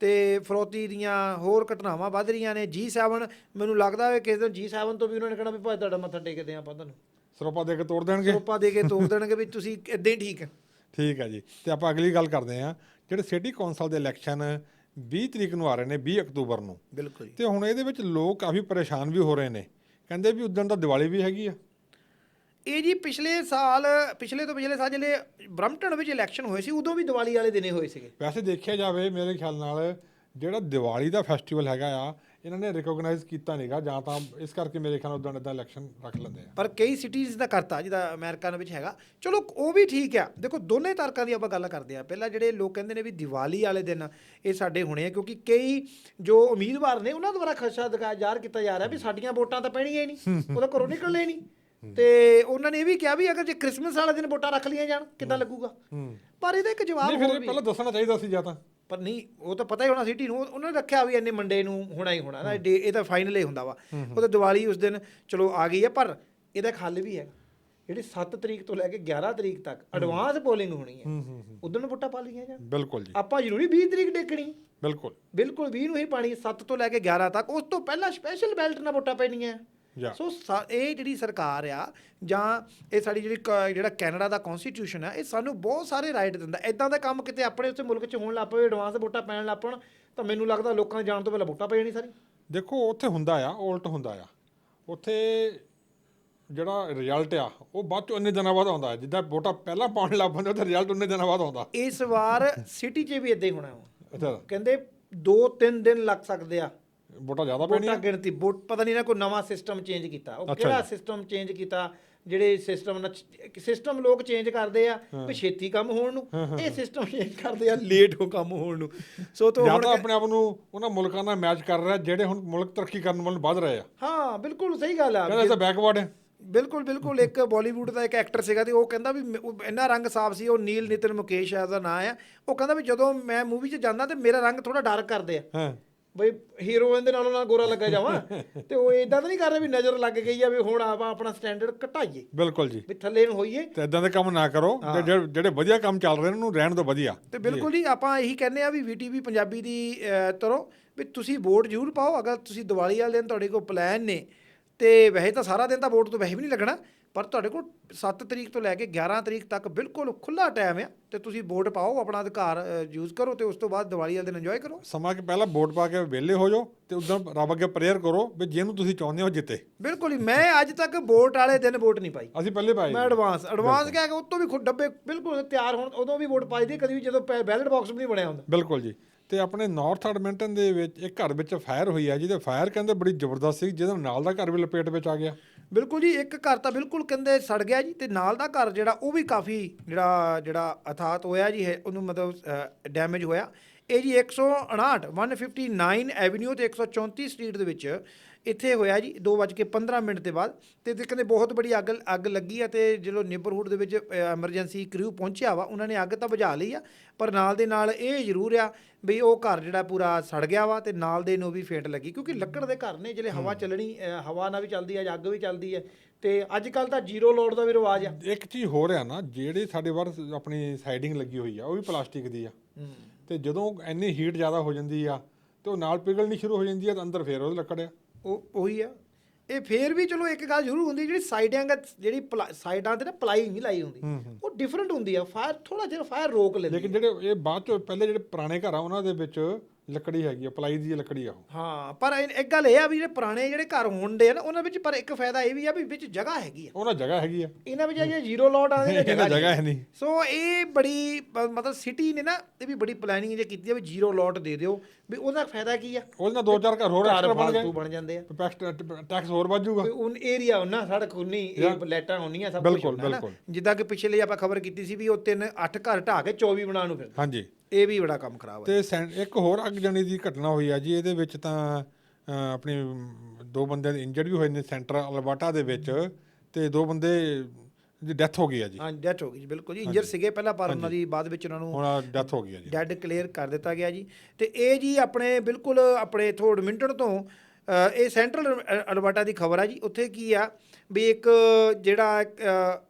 ਤੇ ਫਰੋਤੀ ਦੀਆਂ ਹੋਰ ਘਟਨਾਵਾਂ ਵੱਧ ਰਹੀਆਂ ਨੇ। G7 ਮੈਨੂੰ ਲੱਗਦਾ ਹੈ ਕਿਸੇ ਦਿਨ G7 ਤੋਂ ਵੀ ਉਹਨਾਂ ਨੇ ਕਹਿਣਾ ਵੀ ਭਾਈ ਤੁਹਾਡਾ ਮੱਥਾ ਟੇਕਦੇ ਆਪਾਂ ਤੁਹਾਨੂੰ। ਸਰੋਪਾ ਦੇ ਕੇ ਤੋੜ ਦੇਣਗੇ? ਰੋਪਾ ਦੇ ਕੇ ਤੋੜ ਦੇਣਗੇ ਵੀ ਤੁਸੀਂ ਇਦਾਂ ਹੀ ਠੀਕ ਹੈ ਠੀਕ ਹੈ ਜੀ। ਤੇ ਆਪਾਂ ਅਗਲੀ ਗੱਲ ਕਰਦੇ ਹਾਂ ਜਿਹੜੇ ਸਿਟੀ ਕੌਂਸਲ ਦੇ ਇਲੈਕਸ਼ਨ 20 ਤਰੀਕ ਨੂੰ ਆ ਰਹੇ ਨੇ 20 ਅਕਤੂਬਰ ਨੂੰ। ਬਿਲਕੁਲ ਤੇ ਹੁਣ ਇਹਦੇ ਵਿੱਚ ਲੋਕ ਕਾਫੀ ਪਰੇਸ਼ਾਨ ਵੀ ਹੋ ਰਹੇ ਨੇ। ਕਹਿੰਦੇ ਵੀ ਉਦੋਂ ਤਾਂ ਦੀਵਾਲੀ ਵੀ ਹੈਗੀ ਆ। ਇਹ ਜੀ ਪਿਛਲੇ ਸਾਲ ਪਿਛਲੇ ਤੋਂ ਪਿਛਲੇ ਸਾਲ ਜਿਹੜੇ ਬ੍ਰਮਟਨ ਵਿੱਚ ਇਲੈਕਸ਼ਨ ਹੋਏ ਸੀ ਉਦੋਂ ਵੀ ਦੀਵਾਲੀ ਵਾਲੇ ਦਿਨੇ ਹੋਏ ਸੀਗੇ। ਵੈਸੇ ਦੇਖਿਆ ਜਾਵੇ ਮੇਰੇ ਖਿਆਲ ਨਾਲ ਜਿਹੜਾ ਦੀਵਾਲੀ ਦਾ ਫੈਸਟੀਵਲ ਹੈਗਾ ਆ ਇਹਨਾਂ ਨੇ ਰਿਕੋਗਨਾਈਜ਼ ਕੀਤਾ ਨਹੀਂਗਾ ਜਾਂ ਤਾਂ ਇਸ ਕਰਕੇ ਮੇਰੇ ਖਿਆਲ ਉਦੋਂ ਇਦਾਂ ਇਲੈਕਸ਼ਨ ਰੱਖ ਲੈਂਦੇ ਆ। ਪਰ ਕਈ ਸਿਟੀਜ਼ ਦਾ ਕਰਤਾ ਜਿਹਦਾ ਅਮਰੀਕਾ ਵਿੱਚ ਹੈਗਾ। ਚਲੋ ਉਹ ਵੀ ਠੀਕ ਆ। ਦੇਖੋ ਦੋਨੇ ਤਰਕਾਂ ਦੀ ਆਪਾਂ ਗੱਲ ਕਰਦੇ ਆ। ਪਹਿਲਾਂ ਜਿਹੜੇ ਲੋਕ ਕਹਿੰਦੇ ਨੇ ਵੀ ਦੀਵਾਲੀ ਵਾਲੇ ਦਿਨ ਇਹ ਸਾਡੇ ਹੋਣੇ ਆ ਕਿਉਂਕਿ ਕਈ ਜੋ ਉਮੀਦਵਾਰ ਨੇ ਉਹਨਾਂ ਦੁਆਰਾ ਖਦਸ਼ਾ ਦਿਖਾਇਆ ਜ਼ਾਹਰ ਕੀਤਾ ਜਾ ਰਿਹਾ ਵੀ ਸਾਡੀਆਂ ਵੋਟਾਂ ਤਾਂ ਪੈਣੀਆਂ ਹੀ ਨਹੀਂ। ਉਹਦਾ ਘਰੋਂ ਨਿਕਲਣੇ ਨਹੀਂ। ਤੇ ਉਹਨਾਂ ਨੇ ਇਹ ਵੀ ਕਿਹਾ ਵੀ ਅਗਰ ਜੇ ਕ੍ਰਿਸਮਸ ਵਾਲੇ ਦਿਨ ਵੋਟਾਂ ਰੱਖ ਲਈਆਂ ਜਾਣ ਕਿੱਦਾਂ ਲੱਗੂਗਾ? ਪਰ ਇਹਦਾ ਇੱਕ ਜਵਾਬ ਨਹੀਂ ਫਿਰ ਹੋਰ ਪਹਿਲਾਂ ਦੱਸਣਾ ਚਾਹੀਦਾ ਸੀ ਜਾਂ ਤਾਂ। ਪਰ ਨਹੀਂ ਉਹ ਤਾਂ ਪਤਾ ਹੀ ਹੋਣਾ ਸਿਟੀ ਨੂੰ ਉਹਨਾਂ ਨੇ ਰੱਖਿਆ ਵੀ ਇੰਨੇ ਮੰਡੇ ਨੂੰ ਹੋਣਾ ਹੀ ਹੋਣਾ। ਨਾ ਡੇ ਇਹ ਤਾਂ ਫਾਈਨਲ ਹੀ ਹੁੰਦਾ ਵਾ। ਉਹ ਤਾਂ ਦੀਵਾਲੀ ਉਸ ਦਿਨ ਚਲੋ ਆ ਗਈ ਹੈ ਪਰ ਇਹਦਾ ਹੱਲ ਵੀ ਹੈ। ਜਿਹੜੀ 7 ਤਰੀਕ ਤੋਂ ਲੈ ਕੇ 11 ਤਰੀਕ ਤੱਕ ਐਡਵਾਂਸ ਪੋਲਿੰਗ ਹੋਣੀ ਹੈ। ਉਦੋਂ ਨੂੰ ਵੋਟਾਂ ਪਾ ਲਈਆਂ ਜਾਣ। ਬਿਲਕੁਲ ਜੀ। ਆਪਾਂ ਜ਼ਰੂਰੀ 20 ਤਰੀਕ ਡੇਕਣੀ ਬਿਲਕੁਲ। ਬਿਲਕੁਲ 20 ਨੂੰ ਹੀ ਪਾਣੀ 7 ਤੋਂ ਲੈ ਕੇ 11 ਤੱਕ। ਉਸ ਤੋਂ ਪਹਿਲਾਂ ਸਪੈਸ਼ਲ ਬੈਲਟ ਨਾਲ ਵੋਟਾਂ ਪੈਣੀਆਂ। ਜਾਂ ਸੋ ਸਾ- ਇਹ ਜਿਹੜੀ ਸਰਕਾਰ ਆ ਜਾਂ ਇਹ ਸਾਡੀ ਜਿਹੜੀ ਕ- ਜਿਹੜਾ ਕੈਨੇਡਾ ਦਾ ਕਨਸਟੀਟਿਊਸ਼ਨ ਆ ਇਹ ਸਾਨੂੰ ਬਹੁਤ ਸਾਰੇ ਰਾਈਟ ਦਿੰਦਾ। ਐਦਾਂ ਦਾ ਕੰਮ ਕਿਤੇ ਆਪਣੇ ਉੱਤੇ ਮੁਲਕ 'ਚ ਹੋਣ ਲੱਗ ਪਵੇ ਐਡਵਾਂਸ ਵੋਟਾਂ ਪੈਣ ਲੱਗ ਪਣ ਤਾਂ ਮੈਨੂੰ ਲੱਗਦਾ ਲੋਕਾਂ ਦੇ ਜਾਣ ਤੋਂ ਪਹਿਲਾਂ ਵੋਟਾਂ ਪੈ ਜਾਣੀ ਸਾਰੀ ਦੇਖੋ ਉੱਥੇ ਹੁੰਦਾ ਆ ਉਲਟ ਹੁੰਦਾ ਆ। ਉੱਥੇ ਜਿਹੜਾ ਰਿਜ਼ਲਟ ਆ ਉਹ ਬਾਅਦ ਚੋਂ ਇੰਨੇ ਦਿਨਾਂ ਬਾਅਦ ਆਉਂਦਾ ਹੈ। ਜਿੱਦਾਂ ਵੋਟਾਂ ਪਹਿਲਾਂ ਪਾਉਣ ਲੱਗ ਪੈਂਦੇ ਤੇ ਰਿਜ਼ਲਟ ਉਨੇ ਦਿਨਾਂ ਬਾਅਦ ਆਉਂਦਾ। ਇਸ ਵਾਰ ਸਿਟੀ 'ਚ ਵੀ ਇਦਾਂ ਹੀ ਹੋਣਾ ਵਾ। ਅੱਛਾ। ਕਹਿੰਦੇ 2-3 ਦਿਨ ਲੱਗ ਸਕਦੇ ਆ। ਵੋਟਾਂ ਜ਼ਿਆਦਾ ਪੈਣੀਆਂ। ਵੋਟਾਂ ਗਿਣਤੀ ਵੋਟ ਪਤਾ ਨਹੀਂ ਨਾ ਕੋਈ ਨਵਾਂ ਸਿਸਟਮ ਚੇਂਜ ਕੀਤਾ। ਉਹ ਅੱਛਾ ਕਿਹੜਾ ਜੀ। ਸਿਸਟਮ ਚੇਂਜ ਕੀਤਾ ਜਿਹੜੇ ਸਿਸਟਮ ਸਿਸਟਮ ਲੋਕ ਚੇਂਜ ਕਰਦੇ ਆ ਵੀ ਛੇਤੀ ਕੰਮ ਹੋਣ ਨੂੰ। ਇਹ ਸਿਸਟਮ ਚੇਂਜ ਕਰਦੇ ਆ ਲੇਟ ਹੋ ਕੰਮ ਹੋਣ ਨੂੰ। ਸੋ ਤੋਂ ਹੁਣ ਆਪਣੇ ਆਪ ਨੂੰ ਉਹਨਾਂ ਮੁਲਕਾਂ ਨਾਲ ਮੈਚ ਕਰ ਰਿਹਾ ਜਿਹੜੇ ਹੁਣ ਮੁਲਕ ਤਰੱਕੀ ਕਰਨ ਵੱਲ ਵੱਧ ਰਹੇ ਆ। ਹਾਂ ਬਿਲਕੁਲ ਸਹੀ ਗੱਲ ਆ। ਕਹਿੰਦੇ ਤਾਂ ਬੈਕਵਰਡ ਹੈ। ਬਿਲਕੁਲ ਬਿਲਕੁਲ। ਇੱਕ ਬਾਲੀਵੁੱਡ ਦਾ ਇੱਕ ਐਕਟਰ ਸੀਗਾ ਤੇ ਉਹ ਕਹਿੰਦਾ ਵੀ ਮ- ਉਹ ਇੰਨਾ ਰੰਗ ਸਾਫ਼ ਸੀ ਉਹ ਨੀਲ ਨਿਤਨ ਮੁਕੇਸ਼ ਆ ਦਾ ਨਾਂ ਆ। ਉਹ ਕਹਿੰਦਾ ਵੀ ਜਦੋਂ ਮੈਂ ਮੂਵੀ 'ਚ ਜਾਂਦਾ ਤੇ ਮੇਰਾ ਰੰਗ ਥੋੜਾ ਡਾਰਕ ਕਰਦੇ ਆ। ਹਾਂ। ਬਈ ਹੀਰੋਇਨ ਦੇ ਨਾਲੋਂ ਨਾਲ ਗੋਰਾ ਲੱਗਾ ਜਾਵਾਂ। ਤੇ ਉਹ ਇਦਾਂ ਤਾਂ ਨਹੀਂ ਕਰ ਰਹੇ ਵੀ ਨਜ਼ਰ ਲੱਗ ਗਈ ਆ ਵੀ ਹੁਣ ਆਪਾਂ ਆਪਣਾ ਸਟੈਂਡਰਡ ਘਟਾਈਏ। ਬਿਲਕੁਲ ਜੀ। ਵੀ ਥੱਲੇ ਨੂੰ ਹੋਈਏ। ਤੇ ਇਦਾਂ ਦੇ ਕੰਮ ਨਾ ਕਰੋ। ਤੇ ਜਿਹੜੇ- ਵਧੀਆ ਕੰਮ ਚੱਲ ਰਹੇ ਨੇ ਉਹਨੂੰ ਰਹਿਣ ਦਿਓ ਵਧੀਆ। ਤੇ ਬਿਲਕੁਲ ਜੀ ਆਪਾਂ ਇਹੀ ਕਹਿੰਦੇ ਆ ਵੀ ਵੀਟੀਵੀ ਪੰਜਾਬੀ ਦੀ ਤਰ੍ਹਾਂ ਵੀ ਤੁਸੀਂ ਵੋਟ ਜ਼ਰੂਰ ਪਾਓ। ਅਗਰ ਤੁਸੀਂ ਦੀਵਾਲੀ ਵਾਲੇ ਦਿਨ ਤੁਹਾਡੇ ਕੋਲ ਪਲਾਨ ਨੇ ਤੇ ਵੈਸੇ ਤਾਂ ਸਾਰਾ ਦਿਨ ਤਾਂ ਵੋਟ ਤੋਂ ਵੈਸੇ ਵੀ ਨਹੀਂ ਲੱਗਣਾ। ਪਰ ਤੁਹਾਡੇ ਕੋਲ 7 ਤਰੀਕ ਤੋਂ ਲੈ ਕੇ 11 ਤਰੀਕ ਤੱਕ ਬਿਲਕੁਲ ਖੁੱਲਾ ਟਾਈਮ ਆ ਤੇ ਤੁਸੀਂ ਵੋਟ ਪਾਓ ਆਪਣਾ ਅਧਿਕਾਰ ਯੂਜ਼ ਕਰੋ ਤੇ ਉਸ ਤੋਂ ਬਾਅਦ ਦੀਵਾਲੀ ਵਾਲੇ ਦਿਨ ਇੰਜੋਏ ਕਰੋ। ਸਮਾਂ ਕਿ ਪਹਿਲਾਂ ਵੋਟ ਪਾ ਕੇ ਵਿਹਲੇ ਹੋ ਜਾਓ ਤੇ ਉਦੋਂ ਰੱਬ ਅੱਗੇ ਪ੍ਰੇਅਰ ਕਰੋ ਵੀ ਜਿਹਨੂੰ ਤੁਸੀਂ ਚਾਹੁੰਦੇ ਹੋ ਜਿੱਤੇ। ਬਿਲਕੁਲ ਹੀ ਮੈਂ ਅੱਜ ਤੱਕ ਵੋਟ ਵਾਲੇ ਦਿਨ ਵੋਟ ਨਹੀਂ ਪਾਈ। ਅਸੀਂ ਪਹਿਲੇ ਪਾਏ ਮੈਂ ਐਡਵਾਂਸ ਐਡਵਾਂਸ ਕਹਿ ਕੇ ਉਤੋਂ ਵੀ ਖੁਦ ਡੱਬੇ ਬਿਲਕੁਲ ਤਿਆਰ ਹੋਣ ਉਦੋਂ ਵੀ ਵੋਟ ਪਾਈ ਦੀ ਕਦੀ ਵੀ ਜਦੋਂ ਬੈਲਟ ਬਾਕਸ ਵੀ ਨਹੀਂ ਬਣਿਆ ਹੁੰਦਾ। ਬਿਲਕੁਲ ਜੀ। ਤੇ ਆਪਣੇ ਨਾਰਥ ਐਡਮਿੰਟਨ ਦੇ ਵਿੱਚ ਇੱਕ ਘਰ ਵਿੱਚ ਫਾਇਰ ਹੋਈ ਆ ਜਿਹਦੇ ਫਾਇਰ ਕਹਿੰਦੇ ਬੜੀ ਜ਼ਬਰਦਸਤ ਸੀ ਜਿਹਦੇ ਨਾਲ ਦਾ ਘਰ ਵੀ ਲਪੇਟ ਵਿੱਚ ਆ ਗਿਆ। ਬਿਲਕੁਲ ਜੀ, ਇੱਕ ਘਰ ਤਾਂ ਬਿਲਕੁਲ ਕਹਿੰਦੇ ਸੜ ਗਿਆ ਜੀ ਤੇ ਨਾਲ ਦਾ ਘਰ ਜਿਹੜਾ ਉਹ ਵੀ ਕਾਫੀ ਜਿਹੜਾ ਜਿਹੜਾ ਅਥਾਤ ਹੋਇਆ ਜੀ ਹੈ ਉਹਨੂੰ ਮਤਲਬ ਡੈਮੇਜ ਹੋਇਆ। ਇਹ ਜੀ 159 159 ਐਵਨਿਊ ਤੇ 134 ਸਟਰੀਟ ਦੇ ਵਿੱਚ ਇੱਥੇ ਹੋਇਆ ਜੀ 2:15 ਮਿੰਟ ਦੇ ਬਾਅਦ ਤੇ ਤੇ ਕਹਿੰਦੇ ਬਹੁਤ ਬੜੀ ਅੱਗ ਅੱਗ ਲੱਗੀ ਆ ਤੇ ਜਦੋਂ ਨੇਬਰਹੁੱਡ ਦੇ ਵਿੱਚ ਐਮਰਜੈਂਸੀ ਕ੍ਰਿਊ ਪਹੁੰਚਿਆ ਵਾ ਉਹਨਾਂ ਨੇ ਅੱਗ ਤਾਂ ਬੁਝਾ ਲਈ ਆ ਪਰ ਨਾਲ ਦੇ ਨਾਲ ਇਹ ਜ਼ਰੂਰ ਆ ਵੀ ਉਹ ਘਰ ਜਿਹੜਾ ਪੂਰਾ ਸੜ ਗਿਆ ਵਾ ਤੇ ਨਾਲ ਦੇ ਨੂੰ ਵੀ ਫੇਟ ਲੱਗੀ ਕਿਉਂਕਿ ਲੱਕੜ ਦੇ ਘਰ ਨੇ ਜਿਹੜੇ ਹਵਾ ਚੱਲਣੀ ਹਵਾ ਨਾਲ ਵੀ ਚੱਲਦੀ ਆ ਅੱਗ ਵੀ ਚੱਲਦੀ ਹੈ ਤੇ ਅੱਜ ਕੱਲ ਤਾਂ ਜ਼ੀਰੋ ਲੋਡ ਦਾ ਵੀ ਰਿਵਾਜ ਆ। ਇੱਕ ਚੀਜ਼ ਹੋ ਰਿਹਾ ਨਾ ਜਿਹੜੀ ਸਾਡੇ ਵਾਰ ਆਪਣੀ ਸਾਈਡਿੰਗ ਲੱਗੀ ਹੋਈ ਆ ਉਹ ਵੀ ਪਲਾਸਟਿਕ ਦੀ ਆ। ਤੇ ਜਦੋਂ ਇੰਨੀ ਹੀਟ ਜ਼ਿਆਦਾ ਹੋ ਜਾਂਦੀ ਆ ਤੇ ਉਹ ਨਾਲ ਪਿਘਲਣੀ ਸ਼ੁਰੂ ਹੋ ਜਾਂਦੀ ਆ ਤਾਂ ਅੰਦਰ ਫੇਰ ਉਹ ਲੱਕੜ ਆ। ਉਹ ਉਹੀ ਆ। ਇਹ ਫੇਰ ਵੀ ਚਲੋ ਇੱਕ ਗੱਲ ਜ਼ਰੂਰ ਹੁੰਦੀ ਜਿਹੜੀ ਸਾਈਡਾਂ ਜਿਹੜੀ ਸਾਈਡਾਂ ਤੇ ਨਾ ਪਲਾਈ ਨਹੀਂ ਲਾਈ ਹੁੰਦੀ। ਉਹ ਡਿਫਰੈਂਟ ਹੁੰਦੀ ਆ। ਫਾਇਰ ਥੋੜਾ ਜਿਹਾ ਫਾਇਰ ਰੋਕ ਲੈਂਦੀ ਲੇਕਿਨ ਜਿਹੜੇ ਇਹ ਬਾਅਦ ਚੋਂ ਪਹਿਲੇ ਜਿਹੜੇ ਪੁਰਾਣੇ ਘਰ ਆ ਉਹਨਾਂ ਦੇ ਵਿੱਚ ਲੱਕੜੀ ਹੈਗੀ ਆ ਪਲਾਈ ਦੀ ਲੱਕੜੀ ਆ ਉਹ। ਹਾਂ ਪਰ ਇਹ- ਇੱਕ ਗੱਲ ਇਹ ਆ ਵੀ ਜਿਹੜੇ ਪੁਰਾਣੇ ਜਿਹੜੇ ਘਰ ਹੁੰਦੇ ਆ ਨਾ ਉਹਨਾਂ ਵਿੱਚ ਪਰ ਇੱਕ ਫਾਇਦਾ ਇਹ ਵੀ ਆ ਵੀ ਵਿੱਚ ਜਗ੍ਹਾ ਹੈਗੀ ਆ। ਉਹਨਾਂ ਜਗ੍ਹਾ ਹੈਗੀ ਆ। ਇਹਨਾਂ ਵਿੱਚ ਅਜੇ ਜ਼ੀਰੋ ਲੋਟ ਆਉਂਦੇ ਨੇ ਇਹਨਾਂ ਜਗ੍ਹਾ ਹੈ ਨਹੀਂ। ਸੋ ਇਹ ਬੜੀ ਬ- ਮਤਲਬ ਸਿਟੀ ਨੇ ਨਾ ਇਹ ਵੀ ਬੜੀ ਪਲੈਨਿੰਗ ਜੇ ਕੀਤੀ ਆ ਵੀ ਜ਼ੀਰੋ ਲੋਟ ਦੇ ਦਿਓ। ਵੀ ਉਹਦਾ ਫਾਇਦਾ ਕੀ ਆ? ਉਹਦੇ ਨਾਲ ਦੋ ਚਾਰ ਘਰ ਹੋਰ ਘਰ ਐਕਸਟਰਾ ਬਣ ਫਾਲਤੂ ਗਏ ਬਣ ਜਾਂਦੇ ਆ। ਟੈਕਸ ਹੋਰ ਵੱਧ ਜਾਊਗਾ। ਕੋਈ ਉਨ ਏਰੀਆ ਉਹਨਾਂ ਸੜਕ ਉਨੀ ਇਹ ਲਾਈਟਾਂ ਹੁੰਦੀਆਂ ਸਭ ਕੁਝ ਬਿਲਕੁਲ, ਬਿਲਕੁਲ। ਜਿੱਦਾਂ ਕਿ ਪਿਛਲੇ ਆਪਾਂ ਖਬਰ ਕੀਤੀ ਸੀ ਵੀ ਉਹ ਤਿੰਨ ਅੱਠ ਘਰ ਢਾਹ ਕੇ 24 ਬਣਾਉਣ ਨੂੰ ਫਿਰਦੇ। ਹਾਂਜੀ। ਇਹ ਵੀ ਬੜਾ ਕੰਮ ਖਰਾਬ ਹੈ ਤੇ ਸੈਂ- ਇੱਕ ਹੋਰ ਅੱਗ ਜਾਣੀ ਦੀ ਘਟਨਾ ਹੋਈ ਆ ਜੀ ਇਹਦੇ ਵਿੱਚ ਤਾਂ ਅ, ਆਪਣੀ ਦੋ ਬੰਦਿਆਂ ਦੇ ਇੰਜਰਡ ਵੀ ਹੋਏ ਨੇ ਸੈਂਟਰ ਅਲਬਰਟਾ ਦੇ ਵਿੱਚ ਤੇ ਦੋ ਬੰਦੇ ਦੀ ਡੈਥ ਹੋ ਗਈ ਆ ਜੀ। ਹਾਂ ਡੈਥ ਹੋ ਗਈ ਜੀ ਬਿਲਕੁਲ ਜੀ। ਇੰਜਰ ਸੀਗੇ ਪਹਿਲਾਂ ਪਰ ਉਹਨਾਂ ਦੀ ਬਾਅਦ ਵਿੱਚ ਉਹਨਾਂ ਨੂੰ ਹੁਣ ਡੈਥ ਹੋ ਗਈ ਆ ਜੀ। ਡੈਡ ਕਲੀਅਰ ਕਰ ਦਿੱਤਾ ਗਿਆ ਜੀ। ਤੇ ਇਹ ਜੀ ਆਪਣੇ ਬਿਲਕੁਲ ਆਪਣੇ ਥੋੜ ਮਿੰਟਣ ਤੋਂ ਅ, ਇਹ ਸੈਂਟਰਲ ਅਲਬਰਟਾ ਦੀ ਖਬਰ ਆ ਜੀ। ਉੱਥੇ ਕੀ ਆ ਵੀ ਇੱਕ ਜਿਹੜਾ ਅ,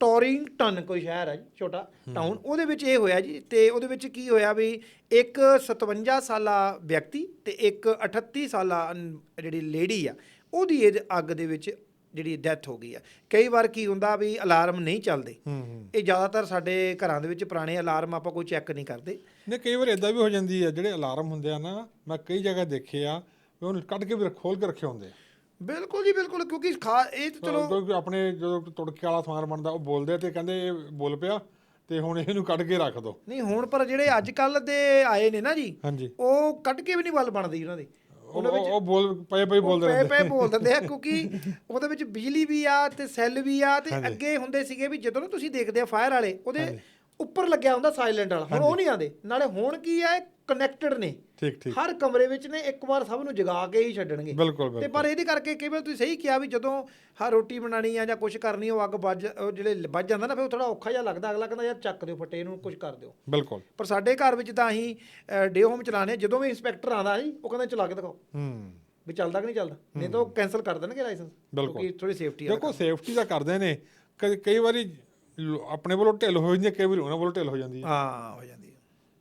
ਟੋਰਿੰਗਟਨ ਕੋਈ ਸ਼ਹਿਰ ਹੈ ਜੀ ਛੋਟਾ ਟਾਊਨ ਉਹਦੇ ਵਿੱਚ ਇਹ ਹੋਇਆ ਜੀ ਤੇ ਉਹਦੇ ਵਿੱਚ ਕੀ ਹੋਇਆ ਵੀ ਇੱਕ 57 ਸਾਲਾ ਵਿਅਕਤੀ ਤੇ ਇੱਕ 38 ਸਾਲਾ ਅਨ- ਜਿਹੜੀ ਲੇਡੀ ਆ ਉਹਦੀ ਇਹ ਅੱਗ ਦੇ ਵਿੱਚ ਜਿਹੜੀ ਡੈਥ ਹੋ ਗਈ ਆ। ਕਈ ਵਾਰ ਕੀ ਹੁੰਦਾ ਵੀ ਅਲਾਰਮ ਨਹੀਂ ਚੱਲਦੇ। ਹੂੰ ਹੂੰ। ਇਹ ਜ਼ਿਆਦਾਤਰ ਸਾਡੇ ਘਰਾਂ ਦੇ ਵਿੱਚ ਪੁਰਾਣੇ ਅਲਾਰਮ ਆਪਾਂ ਕੋਈ ਚੈੱਕ ਨਹੀਂ ਕਰਦੇ। ਨੇ ਕਈ ਵਾਰ ਇਦਾਂ ਵੀ ਹੋ ਜਾਂਦੀ ਆ ਜਿਹੜੇ ਅਲਾਰਮ ਹੁੰਦੇ ਆ ਨਾ ਮੈਂ ਕਈ ਜਗ੍ਹਾ ਦੇਖੇ ਆ ਵੀ ਉਹਨੂੰ ਕੱਢ ਕੇ ਵੀ ਖੋਲ ਕੇ ਰੱਖੇ ਹੁੰਦੇ ਆ। ਬਿਲਕੁਲ ਜੀ ਬਿਲਕੁਲ ਕਿਉਂਕਿ ਖਾ ਇਹ ਤਾਂ ਚਲੋ ਕਿਉਂਕਿ ਆਪਣੇ ਜਦੋਂ ਤੁੜਕੇ ਵਾਲਾ ਸਮਾਨ ਬਣਦਾ ਉਹ ਬੋਲਦੇ ਆ ਤੇ ਕਹਿੰਦੇ ਇਹ ਬੋਲ ਪਿਆ ਤੇ ਹੁਣ ਇਹਨੂੰ ਕੱਢ ਕੇ ਰੱਖ ਦੋ। ਨਹੀਂ ਹੁਣ ਪਰ ਜਿਹੜੇ ਅੱਜ ਕੱਲ ਦੇ ਆਏ ਨੇ ਨਾ ਜੀ ਹਾਂਜੀ। ਉਹ ਕੱਢ ਕੇ ਵੀ ਨਹੀਂ ਵੱਲ ਬਣਦੀ ਉਹਨਾਂ ਦੀ। ਉਹ ਉਹ ਬੋਲ ਪਏ ਪਏ ਬੋਲਦੇ ਪਏ ਰਹਿੰਦੇ। ਪਏ ਬੋਲ ਦਿੰਦੇ ਆ ਕਿਉਂਕਿ ਉਹਦੇ ਵਿੱਚ ਬਿਜਲੀ ਵੀ ਆ ਤੇ ਸੈੱਲ ਵੀ ਆ ਤੇ ਅੱਗੇ ਹੁੰਦੇ ਸੀਗੇ ਵੀ ਜਦੋਂ ਤੁਸੀਂ ਦੇਖਦੇ ਆ ਫਾਇਰ ਵਾਲੇ ਉਹਦੇ ਉੱਪਰ ਲੱਗਿਆ ਹੁੰਦਾ ਸਾਇਲੈਂਟ ਵਾਲਾ ਹੁਣ ਉਹ ਨਹੀਂ ਆਉਂਦੇ। ਨਾਲੇ ਹੁਣ ਕੀ ਆ ਕਨੈਕਟਡ ਨੇ। ਠੀਕ ਠੀਕ। ਹਰ ਕਮਰੇ ਵਿੱਚ ਨੇ ਇੱਕ ਵਾਰ ਸਭ ਨੂੰ ਜਗਾ ਕੇ ਹੀ ਛੱਡਣਗੇ। ਬਿਲਕੁਲ ਤੇ ਪਰ ਇਹਦੇ ਕਰਕੇ ਕਈ ਵਾਰ ਤੁਸੀਂ ਸਹੀ ਕਿਹਾ ਵੀ ਜਦੋਂ ਹਾਂ ਰੋਟੀ ਬਣਾਣੀ ਆ ਜਾਂ ਕੁਝ ਕਰਨੀ ਉਹ ਅੱਗ ਵੱਜ ਉਹ ਜਿਹੜੇ ਵੱਜ ਜਾਂਦਾ ਨਾ ਫਿਰ ਥੋੜਾ ਔਖਾ ਜਿਹਾ ਲੱਗਦਾ। ਅਗਲਾ ਕਹਿੰਦਾ ਯਾਰ ਚੱਕ ਦਿਓ ਫੱਟੇ ਇਹਨੂੰ ਕੁਝ ਕਰ ਦਿਓ। ਬਿਲਕੁਲ। ਪਰ ਸਾਡੇ ਘਰ ਵਿੱਚ ਤਾਂ ਅਸੀਂ ਡੇ ਹੋਮ ਚਲਾਣੇ ਜਦੋਂ ਵੀ ਇੰਸਪੈਕਟਰ ਆਉਂਦਾ ਜੀ ਉਹ ਕਹਿੰਦਾ ਚਲਾ ਕੇ ਦਿਖਾਓ। ਹੂੰ। ਵੀ ਚੱਲਦਾ ਕਿ ਨਹੀਂ ਚੱਲਦਾ? ਨਹੀਂ ਤਾਂ ਉਹ ਕੈਨਸਲ ਕਰ ਦੇਣਗੇ ਲਾਇਸੈਂਸ। ਕਿਉਂਕਿ ਥੋੜੀ ਸੇਫਟੀ ਆ ਦੇਖੋ ਸੇਫਟੀ ਦਾ ਕਰਦੇ ਨੇ। ਕਈ ਵਾਰੀ ਆਪਣੇ ਵੱਲੋਂ ਢਿੱਲ ਹੋ ਜਾਂਦੀ ਹੈ ਕਈ ਵਾਰੀ ਉਹਨਾਂ ਵੱਲੋਂ ਢਿੱਲ ਹੋ ਜਾਂਦੀ ਹੈ ਹਾਂ ਹੋ ਜਾਂਦੀ ਹੈ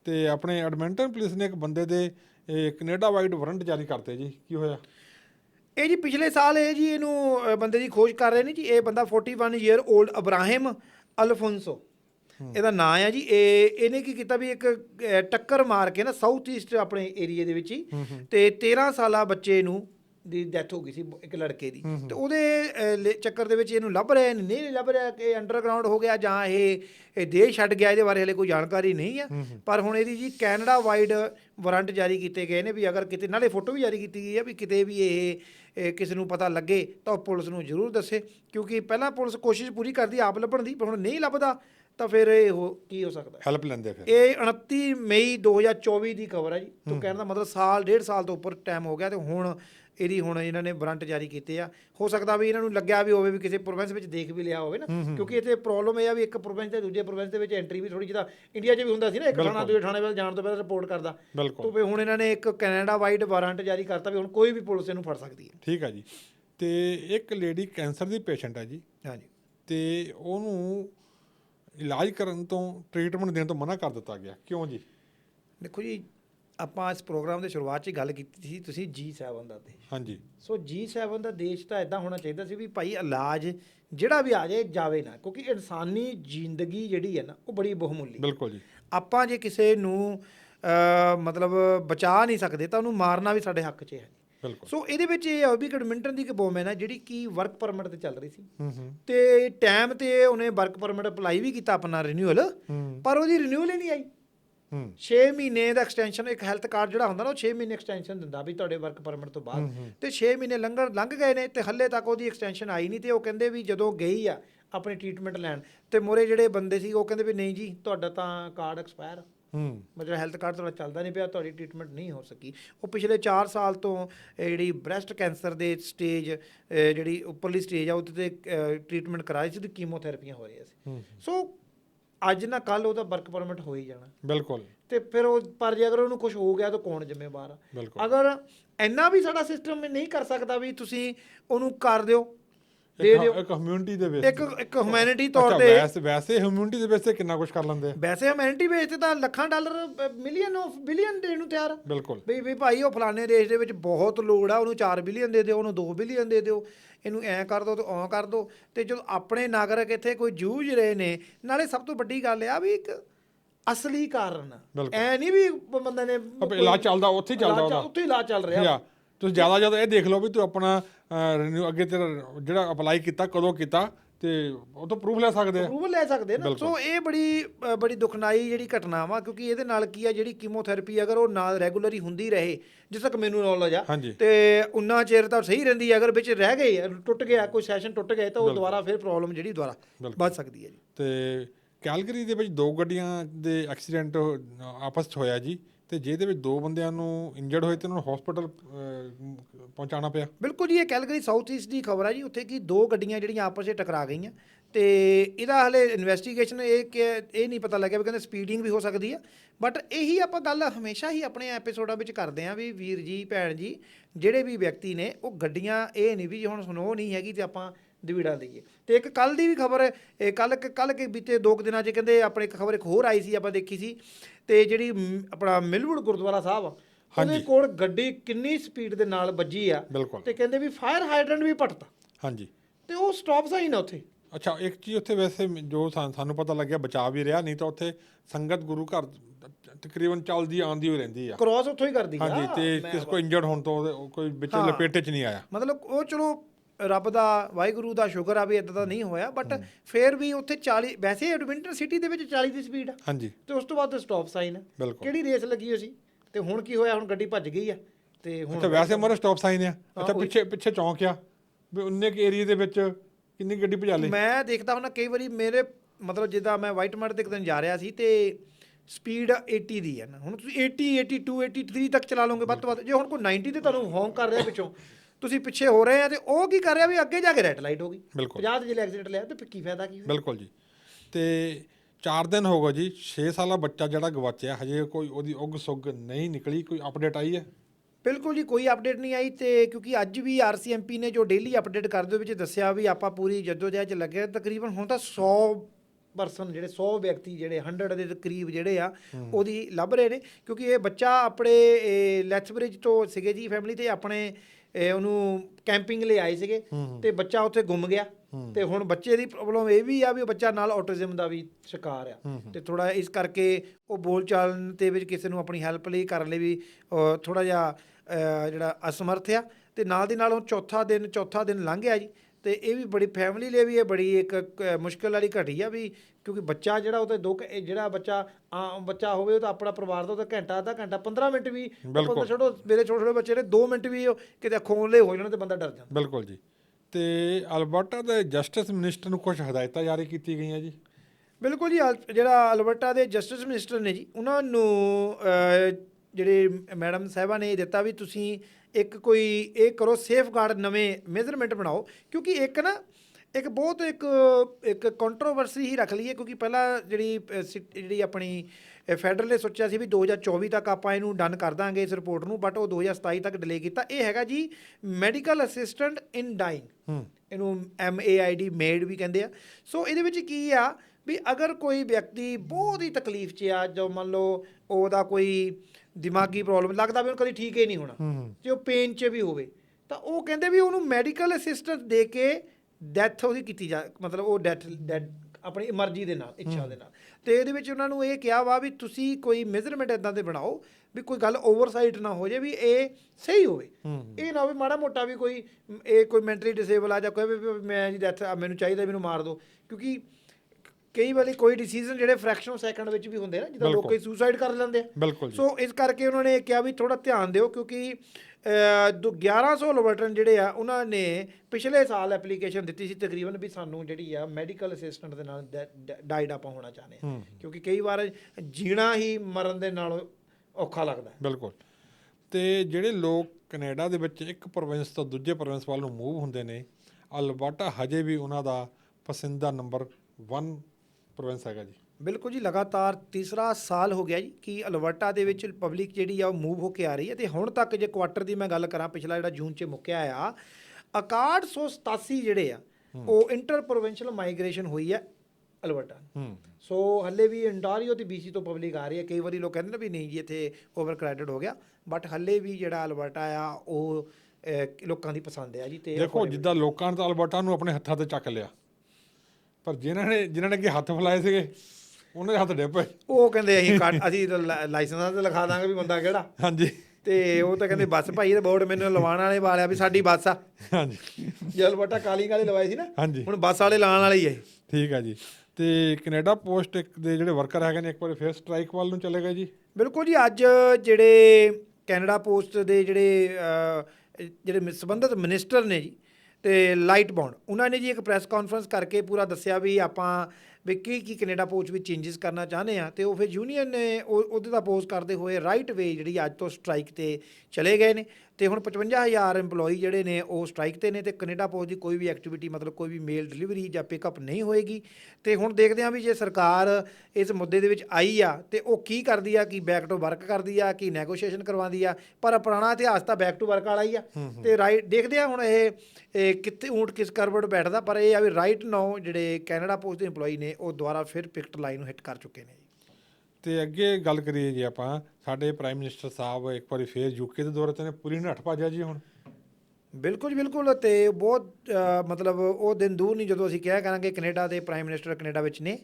ਤੇ ਆਪਣੇ ਐਡਮਿੰਟਨ ਪੁਲਿਸ ਨੇ ਇੱਕ ਬੰਦੇ ਦੇ ਇਹ ਕੈਨੇਡਾ ਵਾਈਡ ਵਾਰੰਟ ਜਾਰੀ ਕਰਤੇ ਜੀ। ਕੀ ਹੋਇਆ? ਇਹ ਜੀ ਪਿਛਲੇ ਸਾਲ ਇਹ ਜੀ ਇਹਨੂੰ ਬੰਦੇ ਦੀ ਖੋਜ ਕਰ ਰਹੇ ਨੇ ਜੀ। ਇਹ ਬੰਦਾ 41 ਈਅਰ 올ਡ ਅਬਰਾਹਿਮ ਅਲਫੋਂਸੋ। ਇਹਦਾ ਨਾਂ ਆ ਜੀ। ਇਹ ਇਹਨੇ ਕੀ ਕੀਤਾ ਵੀ ਇੱਕ ਟੱਕਰ ਮਾਰ ਕੇ ਨਾ ਸਾਊਥ ਈਸਟ ਆਪਣੇ ਏਰੀਆ ਦੇ ਵਿੱਚ ਹੀ ਤੇ 13 ਸਾਲਾ ਬੱਚੇ ਨੂੰ ਦੀ ਡੈਥ ਹੋ ਗਈ ਸੀ ਇੱਕ ਲੜਕੇ ਦੀ। ਤੇ ਉਹਦੇ ਚੱਕਰ ਦੇ ਵਿੱਚ ਇਹਨੂੰ ਲੱਭ ਰਹੇ ਨਹੀਂ ਲੱਭ ਰਿਹਾ ਕਿ ਅੰਡਰਗਰਾਉਂਡ ਹੋ ਗਿਆ ਜਾਂ ਇਹ ਇਹ ਦੇਸ਼ ਛੱਡ ਗਿਆ ਇਹਦੇ ਬਾਰੇ ਹਲੇ ਕੋਈ ਜਾਣਕਾਰੀ ਨਹੀਂ ਆ। ਪਰ ਹੁਣ ਇਹਦੀ ਜੀ ਕੈਨੇਡਾ ਵਾਈਡ ਵਾਰੰਟ ਜਾਰੀ ਕੀਤੇ ਗਏ ਨੇ ਵੀ ਅਗਰ ਕਿਤੇ ਨਾਲੇ ਫੋਟੋ ਵੀ ਜਾਰੀ ਕੀਤੀ ਗਈ ਆ ਵੀ ਕਿਤੇ ਵੀ ਇਹ ਕਿਸੇ ਨੂੰ ਪਤਾ ਲੱਗੇ ਤਾਂ ਉਹ ਪੁਲਿਸ ਨੂੰ ਜ਼ਰੂਰ ਦੱਸੇ। ਕਿਉਂਕਿ ਪਹਿਲਾਂ ਪੁਲਿਸ ਕੋਸ਼ਿਸ਼ ਪੂਰੀ ਕਰਦੀ ਆਪ ਲੱਭਣ ਦੀ ਪਰ ਹੁਣ ਨਹੀਂ ਲੱਭਦਾ ਤਾਂ ਫਿਰ ਇਹ ਹੋ ਕੀ ਹੋ ਸਕਦਾ? ਹੈ? ਹੈਲਪ ਲੈਂਦੇ ਫਿਰ। ਇਹ 29 ਮਈ 2024 ਦੀ ਖਬਰ ਹੈ ਜੀ। ਤੋਂ ਕਹਿਣ ਦਾ ਮਤਲਬ ਸਾਲ ਡੇਢ ਸਾਲ ਤੋਂ ਉੱਪਰ ਟਾਈਮ ਹੋ ਗਿਆ ਤੇ ਹੁਣ ਇਹਦੀ ਹੁਣ ਇਹਨਾਂ ਨੇ ਵਾਰੰਟ ਜਾਰੀ ਕੀਤੇ ਆ। ਹੋ ਸਕਦਾ ਵੀ ਇਹਨਾਂ ਨੂੰ ਲੱਗਿਆ ਵੀ ਹੋਵੇ ਵੀ ਕਿਸੇ ਪ੍ਰੋਵਿੰਸ ਵਿੱਚ ਦੇਖ ਵੀ ਲਿਆ ਹੋਵੇ ਨਾ। ਕਿਉਂਕਿ ਇੱਥੇ ਪ੍ਰੋਬਲਮ ਇਹ ਆ ਵੀ ਇੱਕ ਪ੍ਰੋਵਿੰਸ ਤੇ ਦੂਜੇ ਪ੍ਰੋਵਿੰਸ ਦੇ ਵਿੱਚ ਐਂਟਰੀ ਵੀ ਥੋੜੀ ਜਿਹਦਾ ਇੰਡੀਆ 'ਚ ਵੀ ਹੁੰਦਾ ਸੀ ਨਾ ਇੱਕ ਥਾਣਾ ਦੂਜੇ ਥਾਣੇ ਵੱਲ ਜਾਣ ਤੋਂ ਪਹਿਲਾਂ ਰਿਪੋਰਟ ਕਰਦਾ। ਬਿਲਕੁਲ। ਤੋਂ ਵੀ ਹੁਣ ਇਹਨਾਂ ਨੇ ਇੱਕ ਕੈਨੇਡਾ ਵਾਈਡ ਵਾਰੰਟ ਜਾਰੀ ਕਰਤਾ ਵੀ ਹੁਣ ਕੋਈ ਵੀ ਪੁਲਿਸ ਇਹਨੂੰ ਫੜ ਸਕਦੀ ਹੈ। ਠੀਕ ਆ ਜੀ। ਤੇ ਇੱਕ ਲੇਡੀ ਕੈਂਸਰ ਦੀ ਪੇਸ਼ੈਂਟ ਹੈ ਜੀ। ਹਾਂਜੀ। ਤੇ ਉਹਨੂੰ ਇਲਾਜ ਕਰਨ ਤੋਂ ਟ੍ਰੀਟਮੈਂਟ ਦੇਣ ਤੋਂ ਮਨਾ ਕਰ ਦਿੱਤਾ ਗਿਆ। ਕਿਉਂ ਜੀ? ਦੇਖੋ ਜੀ ਆਪਾਂ ਇਸ ਪ੍ਰੋਗਰਾਮ ਦੇ ਸ਼ੁਰੂਆਤ 'ਚ ਹੀ ਗੱਲ ਕੀਤੀ ਸੀ ਤੁਸੀਂ G7 ਦਾ ਦੇਸ਼। ਹਾਂਜੀ। ਸੋ G7 ਦਾ ਦੇਸ਼ ਤਾਂ ਇਦਾਂ ਹੋਣਾ ਚਾਹੀਦਾ ਸੀ ਵੀ ਭਾਈ ਇਲਾਜ ਜਿਹੜਾ ਵੀ ਆ ਜਾਏ ਜਾਵੇ ਨਾ ਕਿਉਂਕਿ ਇਨਸਾਨੀ ਜ਼ਿੰਦਗੀ ਜਿਹੜੀ ਹੈ ਨਾ ਉਹ ਬੜੀ ਬਹੁਮੁੱਲੀ। ਬਿਲਕੁਲ ਜੀ। ਆਪਾਂ ਜੇ ਕਿਸੇ ਨੂੰ ਮਤਲਬ ਬਚਾ ਨਹੀਂ ਸਕਦੇ ਤਾਂ ਉਹਨੂੰ ਮਾਰਨਾ ਵੀ ਸਾਡੇ ਹੱਕ 'ਚ ਹੈ। ਬਿਲਕੁਲ। ਸੋ ਇਹਦੇ ਵਿੱਚ ਇਹ ਆ ਵੀ ਬੈਡਮਿੰਟਨ ਦੀ ਇੱਕ ਵੋਮਨ ਹੈ ਜਿਹੜੀ ਕਿ ਵਰਕ ਪਰਮਿਟ ਤੇ ਚੱਲ ਰਹੀ ਸੀ। ਹੂੰ ਹੂੰ। ਤੇ ਟਾਈਮ ਤੇ ਉਹਨੇ ਵਰਕ ਪਰਮਿਟ ਅਪਲਾਈ ਵੀ ਕੀਤਾ ਆਪਣਾ ਰਿਨਿਊਅਲ ਪਰ ਉਹਦੀ ਰਿਨਿਊਅਲ ਹੀ ਨਹੀਂ ਆਈ। 6 ਮਹੀਨੇ ਦਾ ਐਕਸਟੈਂਸ਼ਨ ਇੱਕ ਹੈਲਥ ਕਾਰਡ ਜਿਹੜਾ ਹੁੰਦਾ ਨਾ ਉਹ 6 ਮਹੀਨੇ ਐਕਸਟੈਂਸ਼ਨ ਦਿੰਦਾ ਵੀ ਤੁਹਾਡੇ ਵਰਕ ਪਰਮਿਟ ਤੋਂ ਬਾਅਦ। ਤੇ 6 ਮਹੀਨੇ ਲੰਘ ਲੰਘ ਗਏ ਨੇ ਤੇ ਹੱਲੇ ਤੱਕ ਉਹਦੀ ਐਕਸਟੈਂਸ਼ਨ ਆਈ ਨਹੀਂ ਤੇ ਉਹ ਕਹਿੰਦੇ ਵੀ ਜਦੋਂ ਗਈ ਆ ਆਪਣੀ ਟ੍ਰੀਟਮੈਂਟ ਲੈਣ ਤੇ ਮੋਰੇ ਜਿਹੜੇ ਬੰਦੇ ਸੀ ਉਹ ਕਹਿੰਦੇ ਵੀ ਨਹੀਂ ਜੀ ਤੁਹਾਡਾ ਤਾਂ ਕਾਰਡ ਐਕਸਪਾਇਰ ਹੂੰ। ਮਤਲਬ ਹੈਲਥ ਕਾਰਡ ਤੁਹਾਡਾ ਚੱਲਦਾ ਨਹੀਂ ਪਿਆ ਤੁਹਾਡੀ ਟ੍ਰੀਟਮੈਂਟ ਨਹੀਂ ਹੋ ਸਕੀ। ਉਹ ਪਿਛਲੇ 4 ਸਾਲ ਤੋਂ ਜਿਹੜੀ ਬ੍ਰੈਸਟ ਕੈਂਸਰ ਦੇ ਸਟੇਜ ਜਿਹੜੀ ਉੱਪਰਲੀ ਸਟੇਜ ਆ ਉਹਦੇ ਤੇ ਟ੍ਰੀਟਮੈਂਟ ਕਰਾਈ ਸੀ ਤੇ ਕੀਮੋਥੈਰੇਪੀਆਂ ਹੋ ਰਹੀਆਂ ਸੀ ਸੋ ਅੱਜ ਨਾ ਕੱਲ ਉਹਦਾ ਵਰਕ ਪਰਮਿਟ ਹੋ ਹੀ ਜਾਣਾ। ਬਿਲਕੁਲ। ਤੇ ਫਿਰ ਉਹ ਪਰ ਜੇ ਅਗਰ ਉਹਨੂੰ ਕੁਝ ਹੋ ਗਿਆ ਤਾਂ ਕੌਣ ਜ਼ਿੰਮੇਵਾਰ ਆ? ਬਿਲਕੁਲ। ਅਗਰ ਇੰਨਾ ਵੀ ਸਾਡਾ ਸਿਸਟਮ ਨਹੀਂ ਕਰ ਸਕਦਾ ਵੀ ਤੁਸੀਂ ਉਹਨੂੰ ਕਰ ਦਿਓ ਦੇ ਦਿਓ। ਇੱਕ ਕਮਿਊਨਿਟੀ ਦੇ ਵਿੱਚ। ਇੱਕ ਇੱਕ ਹਿਊਮੈਨਿਟੀ ਤੌਰ ਤੇ ਵੈਸੇ ਵੈਸੇ ਹਿਊਮੈਨਿਟੀ ਦੇ ਵਿੱਚ ਤੇ ਕਿੰਨਾ ਕੁਝ ਕਰ ਲੈਂਦੇ? ਆ ਵੈਸੇ ਹਿਊਮੈਨਿਟੀ ਬੇਸ ਤੇ ਤਾਂ ਲੱਖਾਂ ਡਾਲਰ ਮਿਲੀਅਨ ਆਫ ਬਿਲੀਅਨ ਦੇਣ ਨੂੰ ਤਿਆਰ। ਬਿਲਕੁਲ। ਵੀ ਵੀ ਭਾਈ ਉਹ ਫਲਾਣੇ ਦੇਸ਼ ਦੇ ਵਿੱਚ ਬਹੁਤ ਲੋੜ ਆ ਉਹਨੂੰ 4 ਬਿਲੀਅਨ ਦੇ ਦਿਓ ਉਹਨੂੰ 2 ਬਿਲੀਅਨ ਦੇ ਦਿਓ। ਇਹਨੂੰ ਐਂ ਕਰ ਦਿਓ ਤੇ ਓਂ ਕਰ ਦਿਓ ਤੇ ਜਦੋਂ ਆਪਣੇ ਨਾਗਰਿਕ ਇੱਥੇ ਕੋਈ ਜੂਝ ਰਹੇ ਨੇ ਨਾਲੇ ਸਭ ਤੋਂ ਵੱਡੀ ਗੱਲ ਆ ਵੀ ਇੱਕ ਅਸਲੀ ਕਾਰਨ। ਐ ਨਹੀਂ ਵੀ ਬੰਦੇ ਨੇ ਇਲਾਜ ਚੱਲਦਾ ਉੱਥੇ ਚੱਲਦਾ ਉਹਦਾ। ਉੱਥੇ ਇਲਾਜ ਚੱਲ ਰਿਹਾ। ਤੁਸੀਂ ਜ਼ਿਆਦਾ ਜ਼ਿਆਦਾ ਇਹ ਦੇਖ ਲਓ ਵੀ ਤੂੰ ਆਪਣਾ ਰਿਨਿਊ ਅੱਗੇ ਤੇਰਾ ਜਿਹੜਾ ਅਪਲਾਈ ਕੀਤਾ ਕਦੋਂ ਕੀਤਾ ਤੇ ਉਹ ਤੋਂ ਪ੍ਰੂਫ ਲੈ ਸਕਦੇ ਆ। ਅਪਰੂਵਲ ਲੈ ਸਕਦੇ ਨਾ। ਸੋ ਇਹ ਬੜੀ ਬੜੀ ਦੁਖਨਾਈ ਜਿਹੜੀ ਘਟਨਾ ਵਾ ਕਿਉਂਕਿ ਇਹਦੇ ਨਾਲ ਕੀ ਆ ਜਿਹੜੀ ਕੀਮੋਥੈਰੇਪੀ ਅਗਰ ਉਹ ਨਾਲ ਰੈਗੂਲਰੀ ਹੁੰਦੀ ਰਹੇ ਜਿਸ ਤੱਕ ਮੈਨੂੰ ਨੌਲੇਜ ਆ। ਤੇ ਉਨਾ ਚਿਰ ਤਾਂ ਸਹੀ ਰਹਿੰਦੀ ਹੈ ਅਗਰ ਵਿੱਚ ਰਹਿ ਗਏ ਟੁੱਟ ਗਿਆ ਕੋਈ ਸੈਸ਼ਨ ਟੁੱਟ ਗਿਆ ਤਾਂ ਉਹ ਦੁਬਾਰਾ ਫਿਰ ਪ੍ਰੋਬਲਮ ਜਿਹੜੀ ਦੁਬਾਰਾ ਵੱਧ ਸਕਦੀ ਹੈ ਜੀ। ਤੇ ਕੈਲਗਰੀ ਦੇ ਵਿੱਚ ਦੋ ਗੱਡੀਆਂ ਦੇ ਐਕਸੀਡੈਂਟ ਆਪਸ 'ਚ ਹੋਇਆ ਜੀ। ਤੇ ਜਿਹਦੇ ਵਿੱਚ ਦੋ ਬੰਦਿਆਂ ਨੂੰ ਇੰਜਰਡ ਹੋਏ ਤੇ ਉਹਨਾਂ ਨੂੰ ਹਸਪੀਟਲ ਪਹੁੰਚਾਉਣਾ ਪਿਆ। ਬਿਲਕੁਲ ਜੀ, ਇਹ ਕੈਲਗਰੀ ਸਾਊਥ ਈਸਟ ਦੀ ਖਬਰ ਆ ਜੀ। ਉੱਥੇ ਕੀ ਦੋ ਗੱਡੀਆਂ ਜਿਹੜੀਆਂ ਆਪਸ ਵਿੱਚ ਟਕਰਾ ਗਈਆਂ। ਤੇ ਇਹਦਾ ਹਲੇ ਇਨਵੈਸਟੀਗੇਸ਼ਨ ਇਹ ਕਿ ਇਹ ਨਹੀਂ ਪਤਾ ਲੱਗਿਆ ਵੀ ਕਹਿੰਦੇ ਸਪੀਡਿੰਗ ਵੀ ਹੋ ਸਕਦੀ ਆ। ਬਟ ਇਹੀ ਆਪਾਂ ਗੱਲ ਹਮੇਸ਼ਾ ਹੀ ਆਪਣੇ ਐਪੀਸੋਡਾਂ ਵਿੱਚ ਕਰਦੇ ਆ ਵੀ ਵੀਰ ਜੀ, ਭੈਣ ਜੀ, ਜਿਹੜੇ ਵੀ ਵਿਅਕਤੀ ਨੇ, ਉਹ ਗੱਡੀਆਂ ਇਹ ਨਹੀਂ ਵੀ ਹੁਣ ਸੁਣੋ ਨਹੀਂ ਹੈਗੀ ਤੇ ਆਪਾਂ ਦਵੀੜਾ ਲਈਏ ਤੇ ਇੱਕ ਕੱਲ ਦੀ ਵੀ ਖਬਰ ਇਹ ਕੱਲ ਕੱਲ ਕੇ ਬੀਤੇ ਦੋ ਕੁ ਦਿਨਾਂ 'ਚ ਕਹਿੰਦੇ ਆਪਣੇ ਇੱਕ ਖਬਰ ਇੱਕ ਹੋਰ ਆਈ ਸੀ ਆਪਾਂ ਦੇਖੀ ਸੀ। ਤੇ ਜਿਹੜੀ ਆਪਣਾ ਮਿਲਵੁਡ ਗੁਰਦੁਆਰਾ ਸਾਹਿਬ ਉਹਦੇ ਕੋਲ ਗੱਡੀ ਕਿੰਨੀ ਸਪੀਡ ਦੇ ਨਾਲ ਵੱਜੀ ਆ। ਤੇ ਕਹਿੰਦੇ ਵੀ ਫਾਇਰ ਹਾਈਡਰੈਂਟ ਵੀ ਪਟਤਾ ਹਾਂਜੀ। ਤੇ ਉਹ ਸਟਾਪ ਸਾਈਨ ਆ ਉੱਥੇ। ਅੱਛਾ ਇੱਕ ਚੀਜ਼ ਉੱਥੇ ਵੈਸੇ ਜੋ ਸਾਨੂੰ ਪਤਾ ਲੱਗਿਆ ਬਚਾ ਵੀ ਰਿਹਾ ਨਹੀਂ ਤਾਂ ਉੱਥੇ ਸੰਗਤ ਗੁਰੂ ਘਰ ਤਕਰੀਬਨ ਚੱਲਦੀ ਆਉਂਦੀ ਹੋਈ ਰਹਿੰਦੀ ਆ। ਕ੍ਰਾਸ ਉੱਥੋਂ ਹੀ ਕਰਦੀ ਆ। ਹਾਂਜੀ ਤੇ ਕਿਸੇ ਕੋਈ ਇੰਜਰਡ ਹੋਣ ਤੋਂ ਕੋਈ ਵਿੱਚ ਲਪੇਟੇ 'ਚ ਨਹੀਂ ਆਇਆ। ਮਤਲਬ ਉਹ ਚਲੋ ਰੱਬ ਦਾ ਵਾਹਿਗੁਰੂ ਦਾ ਸ਼ੁਕਰ ਆ ਵੀ ਇਦਾਂ ਦਾ ਨਹੀਂ ਹੋਇਆ ਬਟ ਫੇਰ ਵੀ ਉੱਥੇ 40 ਵੈਸੇ ਐਡਵਿੰਟਰ ਸਿਟੀ ਦੇ ਵਿੱਚ 40 ਦੀ ਸਪੀਡ ਆ। ਹਾਂਜੀ। ਤੇ ਉਸ ਤੋਂ ਬਾਅਦ ਸਟਾਪ ਸਾਈਨ ਕਿਹੜੀ ਰੇਸ ਲੱਗੀ ਹੋਈ ਸੀ? ਤੇ ਹੁਣ ਕੀ ਹੋਇਆ? ਹੁਣ ਗੱਡੀ ਭੱਜ ਗਈ ਆ। ਤੇ ਹੁਣ ਅੱਛਾ ਵੈਸੇ ਮਰ ਸਟਾਪ ਸਾਈਨ ਆ। ਅੱਛਾ ਪਿੱਛੇ ਪਿੱਛੇ ਚੌਂਕ ਆ। ਵੀ ਉਨੇ ਕੇ ਏਰੀਆ ਦੇ ਵਿੱਚ ਕਿੰਨੀ ਗੱਡੀ ਭਜਾ ਲਈ ਮੈਂ ਦੇਖਦਾ ਹੁੰਦਾ ਕਈ ਵਾਰੀ ਮੇਰੇ ਮਤਲਬ ਜਿੱਦਾਂ ਮੈਂ ਵਾਈਟ ਮਾਰਟ ਤੇ ਇੱਕ ਦਿਨ ਜਾ ਰਿਹਾ ਸੀ ਤੇ ਸਪੀਡ 80 ਦੀ ਹੈ ਨਾ ਹੁਣ ਤੁਸੀਂ 80 82 83 ਤੱਕ ਚਲਾ ਲਓਗੇ ਵੱਧ ਤੋਂ ਵੱਧ। ਜੇ ਹੁਣ ਕੋਈ 90 ਤੇ ਤੁਹਾਨੂੰ ਹੋਂਕ ਕਰ ਰਿਹਾ ਪਿੱਛੋਂ ਤੁਸੀਂ ਪਿੱਛੇ ਹੋ ਰਹੇ ਆ ਤੇ ਉਹ ਕੀ ਕਰ ਰਿਹਾ ਵੀ ਅੱਗੇ ਜਾ ਕੇ ਰੈਡ ਲਾਈਟ ਹੋ ਗਈ? ਬਿਲਕੁਲ। 50 ਤੇ ਜੇ ਐਕਸੀਡੈਂਟ ਲਿਆ ਤੇ ਫਿਰ ਕੀ ਫਾਇਦਾ ਕੀ ਹੋਇਆ? ਬਿਲਕੁਲ ਜੀ। ਤੇ 4 ਦਿਨ ਹੋ ਗਏ ਜੀ 6 ਸਾਲਾ ਬੱਚਾ ਜਿਹੜਾ ਗਵਾਚਿਆ ਹਜੇ ਕੋਈ ਉਹਦੀ ਉਗ ਸੁਗ ਨਹੀਂ ਨਿਕਲੀ ਕੋਈ ਅਪਡੇਟ ਆਈ ਹੈ? ਬਿਲਕੁਲ ਜੀ ਕੋਈ ਅਪਡੇਟ ਨਹੀਂ ਆਈ ਤੇ ਕਿਉਂਕਿ ਅੱਜ ਵੀ ਆਰਸੀਐਮਪੀ ਨੇ ਜੋ ਡੇਲੀ ਅਪਡੇਟ ਕਰਦੇ ਵਿੱਚ ਦੱਸਿਆ ਵੀ ਆਪਾਂ ਪੂਰੀ ਜਦੋਜਹਿਦ ਚ ਲੱਗੇ ਹਾਂ। ਤਕਰੀਬਨ ਹੁਣ ਤਾਂ 100 ਪਰਸਨ ਜਿਹੜੇ 100 ਵਿਅਕਤੀ ਜਿਹੜੇ 100 ਦੇ ਕਰੀਬ ਜਿਹੜੇ ਆ ਉਹਦੀ ਲੱਭ ਰਹੇ ਨੇ। ਕਿਉਂਕਿ ਇਹ ਬੱਚਾ ਆਪਣੇ ਲੈਥਬ੍ਰਿਜ ਤੋਂ ਸੀਗੇ ਜੀ ਫੈਮਿਲੀ ਤੇ ਆਪਣੇ ਇਹ ਉਹਨੂੰ ਕੈਂਪਿੰਗ ਲਈ ਆਏ ਸੀਗੇ ਤੇ ਬੱਚਾ ਉੱਥੇ ਗੁੰਮ ਗਿਆ ਤੇ ਹੁਣ ਬੱਚੇ ਦੀ ਪ੍ਰੋਬਲਮ ਇਹ ਵੀ ਆ ਵੀ ਉਹ ਬੱਚਾ ਨਾਲ ਆਟਿਜ਼ਮ ਦਾ ਵੀ ਸ਼ਿਕਾਰ ਆ। ਤੇ ਥੋੜਾ ਇਸ ਕਰਕੇ ਉਹ ਬੋਲਚਾਲ ਦੇ ਵਿੱਚ ਕਿਸੇ ਨੂੰ ਆਪਣੀ ਹੈਲਪ ਲਈ ਕਰਨ ਲਈ ਵੀ ਥੋੜਾ ਜਿਹਾ ਜਿਹੜਾ ਅਸਮਰਥ ਆ ਤੇ ਨਾਲ ਦੀ ਨਾਲ ਹੁਣ ਚੌਥਾ ਦਿਨ ਚੌਥਾ ਦਿਨ ਲੰਘ ਗਿਆ ਜੀ। ਤੇ ਇਹ ਵੀ ਬੜੀ ਫੈਮਿਲੀ ਲਈ ਵੀ ਇਹ ਬੜੀ ਇੱਕ ਮੁਸ਼ਕਲ ਵਾਲੀ ਘਟੀ ਆ ਵੀ ਕਿਉਂਕਿ ਬੱਚਾ ਜਿਹੜਾ ਉਹ ਤੇ ਦੋ ਜਿਹੜਾ ਬੱਚਾ ਆਮ ਬੱਚਾ ਹੋਵੇ ਉਹ ਤਾਂ ਆਪਣਾ ਪਰਿਵਾਰ ਦਾ ਉਹ ਤਾਂ ਘੰਟਾ ਅੱਧਾ ਘੰਟਾ 15 ਮਿੰਟ ਵੀ ਬਿਲਕੁਲ। ਛੋਟੋ ਮੇਰੇ ਛੋਟੇ ਛੋਟੇ ਬੱਚੇ ਨੇ 2 ਮਿੰਟ ਵੀ ਉਹ ਕਿਤੇ ਅੱਖੋਂ ਲੈ ਹੋ ਜਾਣ ਤੇ ਬੰਦਾ ਡਰ ਜਾਂਦਾ। ਬਿਲਕੁਲ ਜੀ। ਤੇ ਅਲਬਰਟਾ ਦੇ ਜਸਟਿਸ ਮਿਨਿਸਟਰ ਨੂੰ ਕੁਝ ਹਦਾਇਤਾਂ ਜਾਰੀ ਕੀਤੀ ਗਈਆਂ ਜੀ? ਬਿਲਕੁਲ ਜੀ ਜਿਹੜਾ ਅਲਬਰਟਾ ਦੇ ਜਸਟਿਸ ਮਿਨਿਸਟਰ ਨੇ ਜੀ ਉਹਨਾਂ ਨੂੰ ਜਿਹੜੇ ਮੈਡਮ ਸਾਹਿਬਾ ਨੇ ਦਿੱਤਾ ਵੀ ਤੁਸੀਂ ਇੱਕ ਕੋਈ ਇਹ ਕਰੋ ਸੇਫਗਾਰਡ ਨਵੇਂ ਮੇਜ਼ਰਮੈਂਟ ਬਣਾਓ ਕਿਉਂਕਿ ਇੱਕ ਨਾ ਇੱਕ ਬਹੁਤ ਇੱਕ ਇੱਕ ਕੰਟਰੋਵਰਸੀ ਹੀ ਰੱਖ ਲਈਏ ਕਿਉਂਕਿ ਪਹਿਲਾਂ ਜਿਹੜੀ ਜਿਹੜੀ ਆਪਣੀ ਫੈਡਰਲ ਨੇ ਸੋਚਿਆ ਸੀ ਵੀ 2024 ਤੱਕ ਆਪਾਂ ਇਹਨੂੰ ਡਨ ਕਰ ਦਾਂਗੇ ਇਸ ਰਿਪੋਰਟ ਨੂੰ ਬਟ ਉਹ 2027 ਤੱਕ ਡਿਲੇ ਕੀਤਾ। ਇਹ ਹੈਗਾ ਜੀ ਮੈਡੀਕਲ ਅਸਿਸਟੈਂਟ ਇਨ ਡਾਈਂਗ ਹੂੰ। ਇਹਨੂੰ M A I D maid ਵੀ ਕਹਿੰਦੇ ਆ। ਸੋ ਇਹਦੇ ਵਿੱਚ ਕੀ ਆ ਵੀ ਅਗਰ ਕੋਈ ਵਿਅਕਤੀ ਬਹੁਤ ਹੀ ਤਕਲੀਫ 'ਚ ਆ ਜੋ ਮੰਨ ਲਓ ਉਹਦਾ ਕੋਈ ਦਿਮਾਗੀ ਪ੍ਰੋਬਲਮ ਲੱਗਦਾ ਵੀ ਉਹ ਕਦੀ ਠੀਕ ਹੀ ਨਹੀਂ ਹੋਣਾ ਜੇ ਉਹ ਪੇਨ 'ਚ ਵੀ ਹੋਵੇ ਤਾਂ ਉਹ ਕਹਿੰਦੇ ਵੀ ਉਹਨੂੰ ਮੈਡੀਕਲ ਅਸਿਸਟੈਂਸ ਦੇ ਕੇ ਡੈਥ ਉਹਦੀ ਕੀਤੀ ਜਾ ਮਤਲਬ ਉਹ ਡੈਥ ਆਪਣੀ ਮਰਜ਼ੀ ਦੇ ਨਾਲ ਇੱਛਾ ਦੇ ਨਾਲ। ਤੇ ਇਹਦੇ ਵਿੱਚ ਉਹਨਾਂ ਨੂੰ ਇਹ ਕਿਹਾ ਵਾ ਵੀ ਤੁਸੀਂ ਕੋਈ ਮੈਜ਼ਰਮੈਂਟ ਇਦਾਂ ਦੇ ਬਣਾਓ ਵੀ ਕੋਈ ਗੱਲ ਓਵਰਸਾਈਟ ਨਾ ਹੋ ਜੇ ਵੀ ਇਹ ਸਹੀ ਹੋਵੇ। ਇਹ ਨਾ ਹੋਵੇ ਮਾੜਾ ਮੋਟਾ ਵੀ ਕੋਈ ਇਹ ਕੋਈ ਮੈਂਟਲੀ ਡਿਸੇਬਲ ਆ ਜਾਂ ਕੋਈ ਵੀ ਮੈਂ ਜੀ ਡੈਥ ਮੈਨੂੰ ਚਾਹੀਦਾ ਮੈਨੂੰ ਮਾਰ ਦਿਓ ਕਿਉਂਕਿ ਕਈ ਵਾਰੀ ਕੋਈ ਡਿਸੀਜਨ ਜਿਹੜੇ ਫ੍ਰੈਕਸ਼ਨ ਆਫ ਸੈਕੰਡ ਵਿੱਚ ਵੀ ਹੁੰਦੇ ਨਾ ਜਿੱਦਾਂ ਲੋਕ ਕਈ ਸੁਸਾਈਡ ਕਰ ਲੈਂਦੇ ਆ। ਸੋ ਇਸ ਕਰਕੇ ਉਹਨਾਂ ਨੇ ਕਿਹਾ ਵੀ ਥੋੜਾ ਧਿਆਨ ਦਿਓ ਕਿਉਂਕਿ ਅਹ, ਦੋ 1100 ਲਵਰਟਨ ਜਿਹੜੇ ਆ ਉਹਨਾਂ ਨੇ ਪਿਛਲੇ ਸਾਲ ਐਪਲੀਕੇਸ਼ਨ ਦਿੱਤੀ ਸੀ ਤਕਰੀਬਨ ਵੀ ਸਾਨੂੰ ਜਿਹੜੀ ਆ ਮੈਡੀਕਲ ਅਸਿਸਟੈਂਟ ਦੇ ਨਾਲ ਡਾਈਡ ਆਪਾਂ ਹੋਣਾ ਚਾਹੁੰਦੇ ਆ। ਕਿਉਂਕਿ ਕਈ ਵਾਰ ਜੀਣਾ ਹੀ ਮਰਨ ਦੇ ਨਾਲ ਔਖਾ ਲੱਗਦਾ ਬਿਲਕੁਲ। ਤੇ ਜਿਹੜੇ ਲੋਕ ਕੈਨੇਡਾ ਦੇ ਵਿੱਚ ਇੱਕ ਪ੍ਰੋਵਿੰਸ ਤੋਂ ਦੂਜੇ ਪ੍ਰੋਵਿੰਸ ਵੱਲ ਨੂੰ ਮੂਵ ਹੁੰਦੇ ਨੇ ਅਲਬਰਟਾ ਹਜੇ ਵੀ ਉਹਨਾਂ ਦਾ ਪਸੰਦੀਦਾ ਨੰਬਰ 1 ਪ੍ਰੋਵਿੰਸ ਹੈਗਾ ਜੀ। ਬਿਲਕੁਲ ਜੀ ਲਗਾਤਾਰ ਤੀਸਰਾ ਸਾਲ ਹੋ ਗਿਆ ਜੀ ਕਿ ਅਲਬਰਟਾ ਦੇ ਵਿੱਚ ਪਬਲਿਕ ਜਿਹੜੀ ਆ ਉਹ ਮੂਵ ਹੋ ਕੇ ਆ ਰਹੀ ਹੈ ਤੇ ਹੁਣ ਤੱਕ ਜੇ ਕੁਆਟਰ ਦੀ ਮੈਂ ਗੱਲ ਕਰਾਂ ਪਿਛਲਾ ਜਿਹੜਾ ਜੂਨ 'ਚ ਮੁੱਕਿਆ ਆ 6187 ਜਿਹੜੇ ਆ ਉਹ ਇੰਟਰ ਪ੍ਰੋਵਿੰਸ਼ੀਅਲ ਮਾਈਗ੍ਰੇਸ਼ਨ ਹੋਈ ਹੈ ਅਲਬਰਟਾ ਹੂੰ। ਸੋ ਹੱਲੇ ਵੀ ਇੰਟਾਰੀਓ ਤੇ ਬੀਸੀ ਤੋਂ ਪਬਲਿਕ ਆ ਰਹੀ ਹੈ ਕਈ ਵਾਰੀ ਲੋਕ ਕਹਿੰਦੇ ਨੇ ਵੀ ਨਹੀਂ ਜੀ ਇੱਥੇ ਓਵਰ ਕ੍ਰਾਊਡਡ ਹੋ ਗਿਆ ਬਟ ਹੱਲੇ ਵੀ ਜਿਹੜਾ ਅਲਬਰਟਾ ਆ ਉਹ ਲੋਕਾਂ ਦੀ ਪਸੰਦ ਆ ਜੀ ਤੇ ਦੇਖੋ ਜਿੱਦਾਂ ਲੋਕਾਂ ਨੇ ਤਾਂ ਅਲਬਰਟਾ ਨੂੰ ਆਪਣੇ ਹੱਥਾਂ ਤੇ ਚੱਕ ਲਿਆ। ਪਰ ਜਿਨ੍ਹਾਂ ਨੇ ਜਿਨ੍ਹਾਂ ਨੇ ਅੱਗੇ ਹੱਥ ਫਲਾਏ ਸੀਗੇ ਉਹਨਾਂ ਦੇ ਹੱਥ ਡਿੱਪੇ ਉਹ ਕਹਿੰਦੇ ਅਸੀਂ ਕੱਟ ਅਸੀਂ ਲਾ- ਲਾਇਸੈਂਸਾਂ ਤੇ ਲਿਖਾ ਦਾਂਗੇ ਵੀ ਬੰਦਾ ਕਿਹੜਾ। ਹਾਂਜੀ। ਤੇ ਉਹ ਤਾਂ ਕਹਿੰਦੇ ਬੱਸ ਭਾਈ ਇਹ ਬੋਰਡ ਮੈਨੂੰ ਲਵਾਉਣ ਵਾਲੇ ਵਾਲਿਆ ਵੀ ਸਾਡੀ ਬੱਸ ਆ। ਹਾਂਜੀ। ਜਲਬਟਾ ਕਾਲੀ ਕਾਲੀ ਲਵਾਏ ਸੀ ਨਾ। ਹਾਂਜੀ। ਹੁਣ ਬੱਸ ਵਾਲੇ ਲਾਉਣ ਵਾਲੇ ਹੀ ਹੈ ਠੀਕ ਆ ਜੀ। ਤੇ ਕੈਨੇਡਾ ਪੋਸਟ ਇੱਕ ਦੇ ਜਿਹੜੇ ਵਰਕਰ ਹੈਗੇ ਨੇ ਇੱਕ ਵਾਰੀ ਫੇਰ ਸਟ੍ਰਾਈਕ ਵੱਲ ਨੂੰ ਚਲੇ ਗਏ ਜੀ। ਬਿਲਕੁਲ ਜੀ ਅੱਜ ਜਿਹੜੇ ਕੈਨੇਡਾ ਪੋਸਟ ਦੇ ਜਿਹੜੇ ਜਿਹੜੇ ਮਿ- ਸੰਬੰਧਿਤ ਮਿਨਿਸਟਰ ਨੇ ਜੀ ਤੇ ਲਾਈਟ ਬੌਂਡ ਉਹਨਾਂ ਨੇ ਜੀ ਇੱਕ ਪ੍ਰੈਸ ਕਾਨਫਰੰਸ ਕਰਕੇ ਪੂਰਾ ਦੱਸਿਆ ਵੀ ਆਪਾਂ ਵੀ ਕੀ ਕੀ ਕੈਨੇਡਾ ਪੋਸਟ ਵਿੱਚ ਚੇਂਜਸ ਕਰਨਾ ਚਾਹੁੰਦੇ ਆ। ਤੇ ਉਹ ਫਿਰ ਯੂਨੀਅਨ ਨੇ ਉਹ- ਉਹਦੇ ਦਾ ਅਪੋਜ਼ ਕਰਦੇ ਹੋਏ ਰਾਈਟ ਵੇ ਜਿਹੜੀ ਅੱਜ ਤੋਂ ਸਟ੍ਰਾਈਕ ਤੇ ਚਲੇ ਗਏ ਨੇ। ਤੇ ਹੁਣ 55000 EMPLOYE ਜਿਹੜੇ ਨੇ ਉਹ ਸਟ੍ਰਾਈਕ ਤੇ ਨੇ ਤੇ ਕੈਨੇਡਾ ਪੋਸਟ ਦੀ ਕੋਈ ਵੀ ਐਕਟੀਵਿਟੀ ਮਤਲਬ ਕੋਈ ਵੀ ਮੇਲ ਡਿਲੀਵਰੀ ਜਾਂ ਪਿਕਅਪ ਨਹੀਂ ਹੋਏਗੀ। ਤੇ ਹੁਣ ਦੇਖਦੇ ਹਾਂ ਵੀ ਜੇ ਸਰਕਾਰ ਇਸ ਮੁੱਦੇ ਦੇ ਵਿੱਚ ਆਈ ਆ ਤੇ ਉਹ ਕੀ ਕਰਦੀ ਆ ਕਿ ਬੈਕ ਟੂ ਵਰਕ ਕਰਦੀ ਆ ਕਿ ਨੈਗੋਸ਼ੀਏਸ਼ਨ ਕਰਵਾਉਂਦੀ ਆ। ਪਰ ਪੁਰਾਣਾ ਇਤਿਹਾਸ ਤਾਂ ਬੈਕ ਟੂ ਵਰਕ ਵਾਲਾ ਹੀ ਆ। ਤੇ ਰਾਈਟ ਦੇਖਦੇ ਆ ਹੁਣ ਇਹ ਕਿੱਥੇ ਊਂਟ ਕਿਸ ਕਰਵਟ ਬੈਠਦਾ ਪਰ ਇਹ ਆ ਵੀ ਰਾਈਟ ਨਾਓ ਜਿਹੜੇ ਕੈਨੇਡਾ ਪੋਸਟ ਦੇ EMPLOYE ਨੇ ਉਹ ਦੁਬਾਰਾ ਫਿਰ ਪਿਕਟ ਲਾਈਨ ਨੂੰ ਹਿੱਟ ਕਰ ਚੁੱਕੇ ਨੇ ਤੇ ਅੱਗੇ ਗੱਲ ਕਰੀਏ ਜੀ ਆਪਾਂ, ਸਾਡੇ ਪ੍ਰਾਈਮ ਮਿਨਿਸਟਰ ਸਾਹਿਬ ਇੱਕ ਵਾਰੀ ਫੇਰ ਯੂਕੇ ਦੇ ਦੌਰੇ ਤੇ ਨੇ, ਪੂਰੀ ਨੱਠ ਭਾਜਿਆ ਜੀ ਹੁਣ। ਬਿਲਕੁਲ ਬਿਲਕੁਲ ਤੇ ਬਹੁਤ ਮਤਲਬ ਉਹ ਦਿਨ ਦੂਰ ਨਹੀਂ ਜਦੋਂ ਅਸੀਂ ਕਿਹਾ ਕਰਾਂਗੇ ਕੈਨੇਡਾ ਦੇ ਪ੍ਰਾਈਮ ਮਿਨਿਸਟਰ ਕੈਨੇਡਾ ਵਿੱਚ ਨੇ,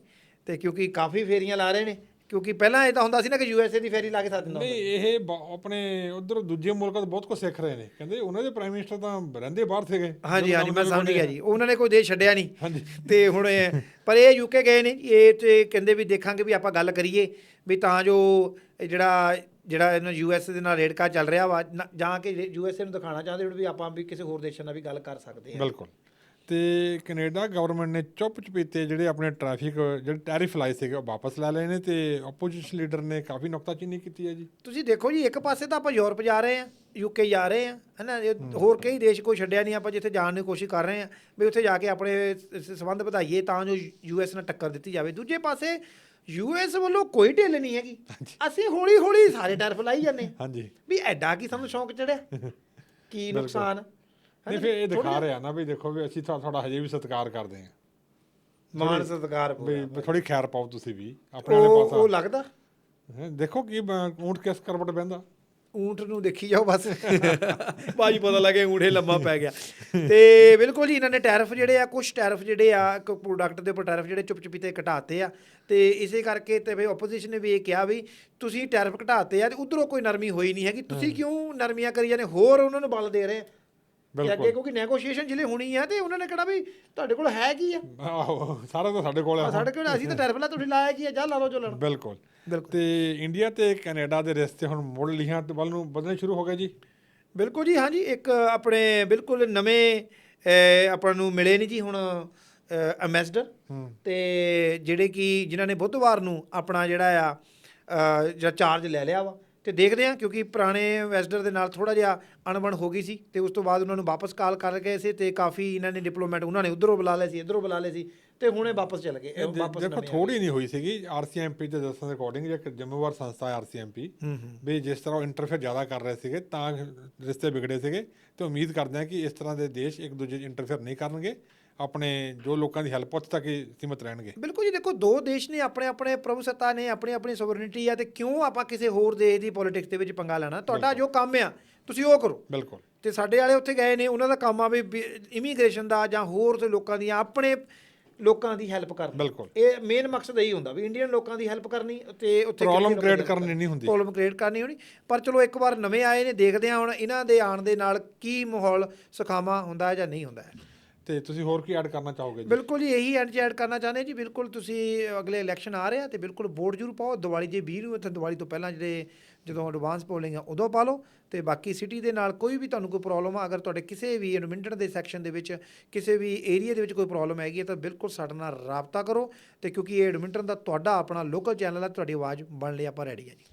ਤੇ ਕਿਉਂਕਿ ਕਾਫੀ ਫੇਰੀਆਂ ਲਾ ਰਹੇ ਨੇ। ਕਿਉਂਕਿ ਪਹਿਲਾਂ ਇਹ ਤਾਂ ਹੁੰਦਾ ਸੀ ਨਾ ਕਿ ਯੂਐਸਏ ਦੀ ਫੇਰੀ ਲਾ ਕੇ ਸਾਥ ਦਿੰਦਾ ਨਹੀਂ ਇਹ ਬ- ਆਪਣੇ ਉਧਰ ਦੂਜੇ ਮੁਲਕਾਂ ਤੋਂ ਬਹੁਤ ਕੁਝ ਸਿੱਖ ਰਹੇ ਨੇ। ਕਹਿੰਦੇ ਉਹਨਾਂ ਦੇ ਪ੍ਰਾਈਮ ਮਿਨਿਸਟਰ ਤਾਂ ਰਹਿੰਦੇ ਬਾਹਰ ਸੀਗੇ। ਹਾਂਜੀ ਹਾਂਜੀ ਮੈਂ ਸਮਝ ਗਿਆ ਜੀ। ਉਹਨਾਂ ਨੇ ਕੋਈ ਦੇਸ਼ ਛੱਡਿਆ ਨਹੀਂ। ਹਾਂਜੀ। ਤੇ ਹੁਣ ਇਹ- ਪਰ ਇਹ ਯੂਕੇ ਗਏ ਨੇ ਇਹ ਤੇ ਕਹਿੰਦੇ ਵੀ ਦੇਖਾਂਗੇ ਵੀ ਆਪਾਂ ਗੱਲ ਕਰੀਏ ਵੀ ਤਾਂ ਜੋ ਇਹ ਜਿਹੜਾ ਜਿਹੜਾ ਇਹਨਾਂ ਯੂਐਸ ਦੇ ਨਾਲ ਰੇਡਕਾ ਚੱਲ ਰਿਹਾ ਵਾ ਨਾ- ਜਾਂ ਕਿ ਯੂਐਸਏ ਨੂੰ ਦਿਖਾਉਣਾ ਚਾਹੁੰਦੇ ਹੁਣ ਵੀ ਆਪਾਂ ਵੀ ਕਿਸੇ ਹੋਰ ਦੇਸ਼ਾਂ ਨਾਲ ਵੀ ਗੱਲ ਕਰ ਸਕਦੇ ਹਾਂ। ਬਿਲਕੁਲ। ਤੇ ਕੈਨੇਡਾ ਗਵਰਨਮੈਂਟ ਨੇ ਚੁੱਪ ਚਪੀਤੇ ਜਿਹੜੇ ਆਪਣੇ ਟ੍ਰੈਫਿਕ ਜਿਹੜੇ ਟੈਰਿਫ ਲਾਏ ਸੀਗੇ ਉਹ ਵਾਪਸ ਲੈ ਲਏ ਨੇ ਤੇ ਆਪੋਜੀਸ਼ਨ ਲੀਡਰ ਨੇ ਕਾਫੀ ਨੁਕਤਾਚੀਨੀ ਕੀਤੀ ਹੈ ਜੀ। ਤੁਸੀਂ ਦੇਖੋ ਜੀ ਇੱਕ ਪਾਸੇ ਤਾਂ ਆਪਾਂ ਯੂਰਪ ਜਾ ਰਹੇ ਹਾਂ ਯੂਕੇ ਜਾ ਰਹੇ ਹਾਂ ਹਨਾ? ਹੋਰ ਕਈ ਦੇਸ਼ ਕੋਈ ਛੱਡਿਆ ਨਹੀਂ ਆਪਾਂ ਜਿੱਥੇ ਜਾਣ ਦੀ ਕੋਸ਼ਿਸ਼ ਕਰ ਰਹੇ ਹਾਂ ਵੀ ਉੱਥੇ ਜਾ ਕੇ ਆਪਣੇ ਸੰਬੰਧ ਵਧਾਈਏ ਤਾਂ ਜੋ ਯੂਐਸ ਨਾਲ ਟੱਕਰ ਦਿੱਤੀ ਜਾਵੇ। ਦੂਜੇ ਪਾਸੇ ਯੂਐਸ ਵੱਲੋਂ ਕੋਈ ਢਿੱਲ ਨਹੀਂ ਹੈਗੀ। ਅਸੀਂ ਹੌਲੀ ਹੌਲੀ ਸਾਰੇ ਟਰਫ ਲਾਈ ਜਾਂਦੇ ਹਾਂ। ਹਾਂਜੀ। ਵੀ ਐਡਾ ਕੀ ਸਾਨੂੰ ਸ਼ੌਂਕ ਚੜਿਆ? ਕੀ ਨੁਕਸਾਨ? ਨਹੀਂ ਫਿਰ ਇਹ ਦਿਖਾ ਰਿਹਾ ਨਾ ਵੀ ਦੇਖੋ ਵੀ ਅਸੀਂ ਤੁਹਾ- ਤੁਹਾਡਾ ਹਜੇ ਵੀ ਸਤਿਕਾਰ ਕਰਦੇ ਹਾਂ। ਮਾਨ ਸਤਕਾਰ ਵੀ ਥੋੜੀ ਖੈਰ ਪਾਓ ਤੁਸੀਂ ਵੀ ਆਪਣੇ ਵਾਲੇ ਉਹ ਉਹ ਪਾਸਾ। ਲੱਗਦਾ? ਦੇਖੋ ਕੀ ਊਂਟ ਕਿਸ ਕਰਵਟ ਬਹਿੰਦਾ? ਊਂਟ ਨੂੰ ਦੇਖੀ ਜਾਓ ਬਸ। ਬਾਜੀ ਪਤਾ ਲੱਗੇ ਊਂਠੇ ਲੰਮਾ ਪੈ ਗਿਆ। ਤੇ ਬਿਲਕੁਲ ਜੀ ਇਹਨਾਂ ਨੇ ਟੈਰਿਫ ਜਿਹੜੇ ਆ ਕੁਝ ਟੈਰਿਫ ਜਿਹੜੇ ਆ ਪ੍ਰੋਡਕਟ ਦੇ ਉੱਪਰ ਟੈਰਿਫ ਜਿਹੜੇ ਚੁੱਪ ਚੁਪੀਤੇ ਘਟਾਤੇ ਆ। ਤੇ ਇਸੇ ਕਰਕੇ ਤੇ ਵੀ ਆਪੋਜੀਸ਼ਨ ਨੇ ਵੀ ਇਹ ਕਿਹਾ ਵੀ ਤੁਸੀਂ ਟੈਰਿਫ ਘਟਾਤੇ ਆ ਤੇ ਉਧਰੋਂ ਕੋਈ ਨਰਮੀ ਹੋਈ ਨਹੀਂ ਹੈਗੀ। ਤੁਸੀਂ ਕਿਉਂ ਨਰਮੀਆਂ ਕਰੀ ਜਾਂਦੇ ਹੋਰ ਉਹਨਾਂ ਨੂੰ ਬਲ ਦੇ ਰਹੇ ਆ ਕਿ ਅੱਗੇ ਬਿਲਕੁਲ। ਕਿਉਂਕਿ ਨੈਗੋਸ਼ੀਏਸ਼ਨ ਜਿਹੜੇ ਹੋਣੀ ਆ ਤੇ ਉਹਨਾਂ ਨੇ ਕਿਹੜਾ ਵੀ ਤੁਹਾਡੇ ਕੋਲ ਹੈ ਕੀ ਆ? ਆਹੋ ਸਾਰਾ ਤਾਂ ਸਾਡੇ ਕੋਲ ਹੈ ਸਾਡੇ ਕੋਲ ਅਸੀਂ ਤਾਂ ਟੈਰਿਫ ਲਾ ਤੁਸੀਂ ਲਾਇਆ ਕੀ ਆ ਜਾ ਲਾ ਲਓ ਜੋ ਲੈਣਾ ਬਿਲਕੁਲ। ਬਿਲਕੁਲ। ਤੇ ਇੰਡੀਆ ਤੇ ਕੈਨੇਡਾ ਦੇ ਰਿਸ਼ਤੇ ਹੁਣ ਮੁੜ ਲੀਹਾਂ ਤੇ ਵੱਲ ਨੂੰ ਵਧਣੇ ਸ਼ੁਰੂ ਹੋ ਗਏ ਜੀ। ਬਿਲਕੁਲ ਜੀ ਹਾਂਜੀ ਇੱਕ ਆਪਣੇ ਬਿਲਕੁਲ ਨਵੇਂ ਅਹ, ਆਪਾਂ ਨੂੰ ਮਿਲੇ ਨਹੀਂ ਜੀ ਹੁਣ ਐਮਬੈਸਡਰ ਤੇ ਜਿਹੜੇ ਕਿ ਜਿਨ੍ਹਾਂ ਨੇ ਬੁੱਧਵਾਰ ਨੂੰ ਆਪਣਾ ਜਿਹੜਾ ਆ ਅਹ, ਜਿਹੜਾ ਚਾਰਜ ਲੈ ਲਿਆ ਵਾ ਤੇ ਦੇਖਦੇ ਆ ਕਿਉਂਕਿ ਪੁਰਾਣੇ ਐਮਬੈਸਡਰ ਦੇ ਨਾਲ ਥੋੜਾ ਜਿਹਾ ਅਣਬਣ ਹੋ ਗਈ ਸੀ ਤੇ ਉਸ ਤੋਂ ਬਾਅਦ ਉਹਨਾਂ ਨੂੰ ਵਾਪਸ ਕਾਲ ਕਰ ਗਏ ਸੀ ਤੇ ਕਾਫੀ ਇਹਨਾਂ ਨੇ ਡਿਪਲੋਮੈਟ ਉਹਨਾਂ ਨੇ ਉਧਰੋਂ ਬੁਲਾ ਲਏ ਸੀ ਇਧਰੋਂ ਬੁਲਾ ਲਏ ਸੀ ਤੇ ਹੁਣੇ ਵਾਪਸ ਚਲੇ ਗਏ ਵਾਪਸ ਦੇਖੋ ਥੋੜੀ ਨਹੀਂ ਹੋਈ ਸੀਗੀ ਆਰਸੀਐਮਪੀ ਦੇ ਦੱਸਣ ਦੇ ਅਕੋਰਡਿੰਗ ਜੇ ਜ਼ਿੰਮੇਵਾਰ ਸੰਸਥਾ ਹੈ ਆਰਸੀਐਮਪੀ ਹੂੰ ਹੂੰ। ਵੀ ਜਿਸ ਤਰ੍ਹਾਂ ਉਹ ਇੰਟਰਫੇਅਰ ਜ਼ਿਆਦਾ ਕਰ ਰਹੇ ਸੀਗੇ ਤਾਂ ਰਿਸ਼ਤੇ ਵਿਗੜੇ ਸੀਗੇ ਤੇ ਉਮੀਦ ਕਰਦੇ ਹਾਂ ਕਿ ਇਸ ਤਰ੍ਹਾਂ ਦੇ ਦੇਸ਼ ਇੱਕ ਦੂਜੇ 'ਚ ਇੰਟਰਫੇਅਰ ਨਹੀਂ ਕਰਨਗੇ। ਆਪਣੇ ਜੋ ਲੋਕਾਂ ਦੀ ਹੈਲਪ ਉੱਥੇ ਤੱਕ ਹੀ ਸੀਮਤ ਰਹਿਣਗੇ। ਬਿਲਕੁਲ ਜੀ ਦੇਖੋ ਦੋ ਦੇਸ਼ ਨੇ ਆਪਣੇ ਆਪਣੇ ਪ੍ਰਭੂਸੱਤਾ ਨੇ ਆਪਣੀ ਆਪਣੀ ਸੋਵਰਨਿਟੀ ਆ ਤੇ ਕਿਉਂ ਆਪਾਂ ਕਿਸੇ ਹੋਰ ਦੇਸ਼ ਦੀ ਪੋਲਿਟਿਕਸ ਦੇ ਵਿੱਚ ਪੰਗਾ ਲੈਣਾ? ਤੁਹਾਡਾ ਜੋ ਕੰਮ ਆ ਤੁਸੀਂ ਉਹ ਕਰੋ। ਬਿਲਕੁਲ। ਤੇ ਸਾਡੇ ਵਾਲੇ ਉੱਥੇ ਗਏ ਨੇ ਉਹਨਾਂ ਦਾ ਕੰਮ ਆ ਵੀ ਇਮੀਗ੍ਰੇਸ਼ਨ ਦਾ ਜਾਂ ਹੋਰ ਤੇ ਲੋਕਾਂ ਦੀਆਂ ਆਪਣੇ ਲੋਕਾਂ ਦੀ ਹੈਲਪ ਕਰਨੀ। ਬਿਲਕੁਲ। ਇਹ ਮੇਨ ਮਕਸਦ ਇਹੀ ਹੁੰਦਾ ਵੀ ਇੰਡੀਅਨ ਲੋਕਾਂ ਦੀ ਹੈਲਪ ਕਰਨੀ ਤੇ ਉੱਥੇ ਪ੍ਰੋਬਲਮ ਕ੍ਰੀਏਟ ਕਰਨੀ ਨਹੀਂ ਹੁੰਦੀ। ਪ੍ਰੋਬਲਮ ਕ੍ਰੀਏਟ ਕਰਨੀ ਹੋਣੀ। ਪਰ ਚਲੋ ਇੱਕ ਵਾਰ ਨਵੇਂ ਆਏ ਨੇ ਦੇਖਦੇ ਆ ਹੁਣ ਇਹਨਾਂ ਦੇ ਆਉਣ ਦੇ ਨਾਲ ਕੀ ਮਾਹੌਲ ਸੁਖਾਵਾਂ ਹੁੰਦਾ ਹੈ ਜਾਂ ਨਹੀਂ ਹੁੰਦਾ ਹੈ। ਤੇ ਤੁਸੀਂ ਹੋਰ ਕੀ ਐਡ ਕਰਨਾ ਚਾਹੋਗੇ ਜੀ? ਬਿਲਕੁਲ ਜੀ ਇਹੀ ਐਡ ਐਡ ਕਰਨਾ ਚਾਹੁੰਦੇ ਜੀ ਬਿਲਕੁਲ ਤੁਸੀਂ ਅਗਲੇ ਇਲੈਕਸ਼ਨ ਆ ਰਹੇ ਤੇ ਬਿਲਕੁਲ ਵੋਟ ਜ਼ਰੂਰ ਪਾਓ ਦੀਵਾਲੀ ਜੇ 20 ਨੂੰ ਇੱਥੇ ਦੀਵਾਲੀ ਤੋਂ ਪਹਿਲਾਂ ਜਿਹੜੇ ਜਦੋਂ ਐਡਵਾਂਸ ਪੋਲਿੰਗ ਆ ਉਦੋਂ ਪਾ ਲਓ ਤੇ ਬਾਕੀ ਸਿਟੀ ਦੇ ਨਾਲ ਕੋਈ ਵੀ ਤੁਹਾਨੂੰ ਕੋਈ ਪ੍ਰੋਬਲਮ ਆ ਅਗਰ ਤੁਹਾਡੇ ਕਿਸੇ ਵੀ ਐਡਮਿੰਟਨ ਦੇ ਸੈਕਸ਼ਨ ਦੇ ਵਿੱਚ ਕਿਸੇ ਵੀ ਏਰੀਆ ਦੇ ਵਿੱਚ ਕੋਈ ਪ੍ਰੋਬਲਮ ਹੈਗੀ ਹੈ ਤਾਂ ਬਿਲਕੁਲ ਸਾਡੇ ਨਾਲ ਰਾਬਤਾ ਕਰੋ ਤੇ ਕਿਉਂਕਿ ਇਹ ਐਡਮਿੰਟਨ ਦਾ ਤੁਹਾਡਾ ਆਪਣਾ ਲੋਕਲ ਚੈਨਲ ਹੈ ਤੁਹਾਡੀ ਆਵਾਜ਼ ਬਣ ਲਈ ਆਪਾਂ ਰੈਡੀ ਆ ਜੀ।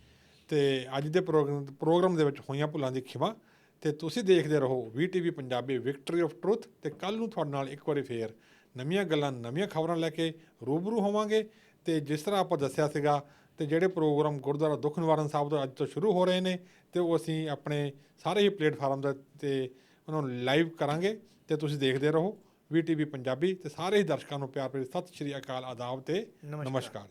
ਤੇ ਅੱਜ ਦੇ ਪ੍ਰੋਗਰਾਮ ਦੇ ਵਿੱਚ ਹੋਈਆਂ ਭੁੱਲਾਂ ਦੀ ਖਿਮਾ। ਤੇ ਤੁਸੀਂ ਦੇਖਦੇ ਰਹੋ VTV Punjabi victory of truth ਤੇ ਕੱਲ ਨੂੰ ਤੁਹਾਡੇ ਨਾਲ ਇੱਕ ਵਾਰੀ ਫੇਰ ਨਵੀਆਂ ਗੱਲਾਂ ਨਵੀਆਂ ਖਬਰਾਂ ਲੈ ਕੇ ਰੂਬਰੂ ਹੋਵਾਂਗੇ। ਤੇ ਜਿਸ ਤਰ੍ਹਾਂ ਆਪਾਂ ਦੱਸਿਆ ਸੀਗਾ ਤੇ ਜਿਹੜੇ ਪ੍ਰੋਗਰਾਮ ਗੁਰਦੁਆਰਾ ਦੁੱਖ ਨਿਵਾਰਨ ਸਾਹਿਬ ਤੋਂ ਅੱਜ ਤੋਂ ਸ਼ੁਰੂ ਹੋ ਰਹੇ ਨੇ ਤੇ ਉਹ ਅਸੀਂ ਆਪਣੇ ਸਾਰੇ ਹੀ ਪਲੇਟਫਾਰਮ ਦਾ ਤੇ ਉਹਨਾਂ ਨੂੰ ਲਾਈਵ ਕਰਾਂਗੇ। ਤੇ ਤੁਸੀਂ ਦੇਖਦੇ ਰਹੋ VTV ਪੰਜਾਬੀ ਤੇ ਸਾਰੇ ਹੀ ਦਰਸ਼ਕਾਂ ਨੂੰ ਪਿਆਰ ਭਰੀ ਸਤਿ ਸ਼੍ਰੀ ਅਕਾਲ ਆਦਾਬ ਤੇ। ਨਮਸਕਾਰ।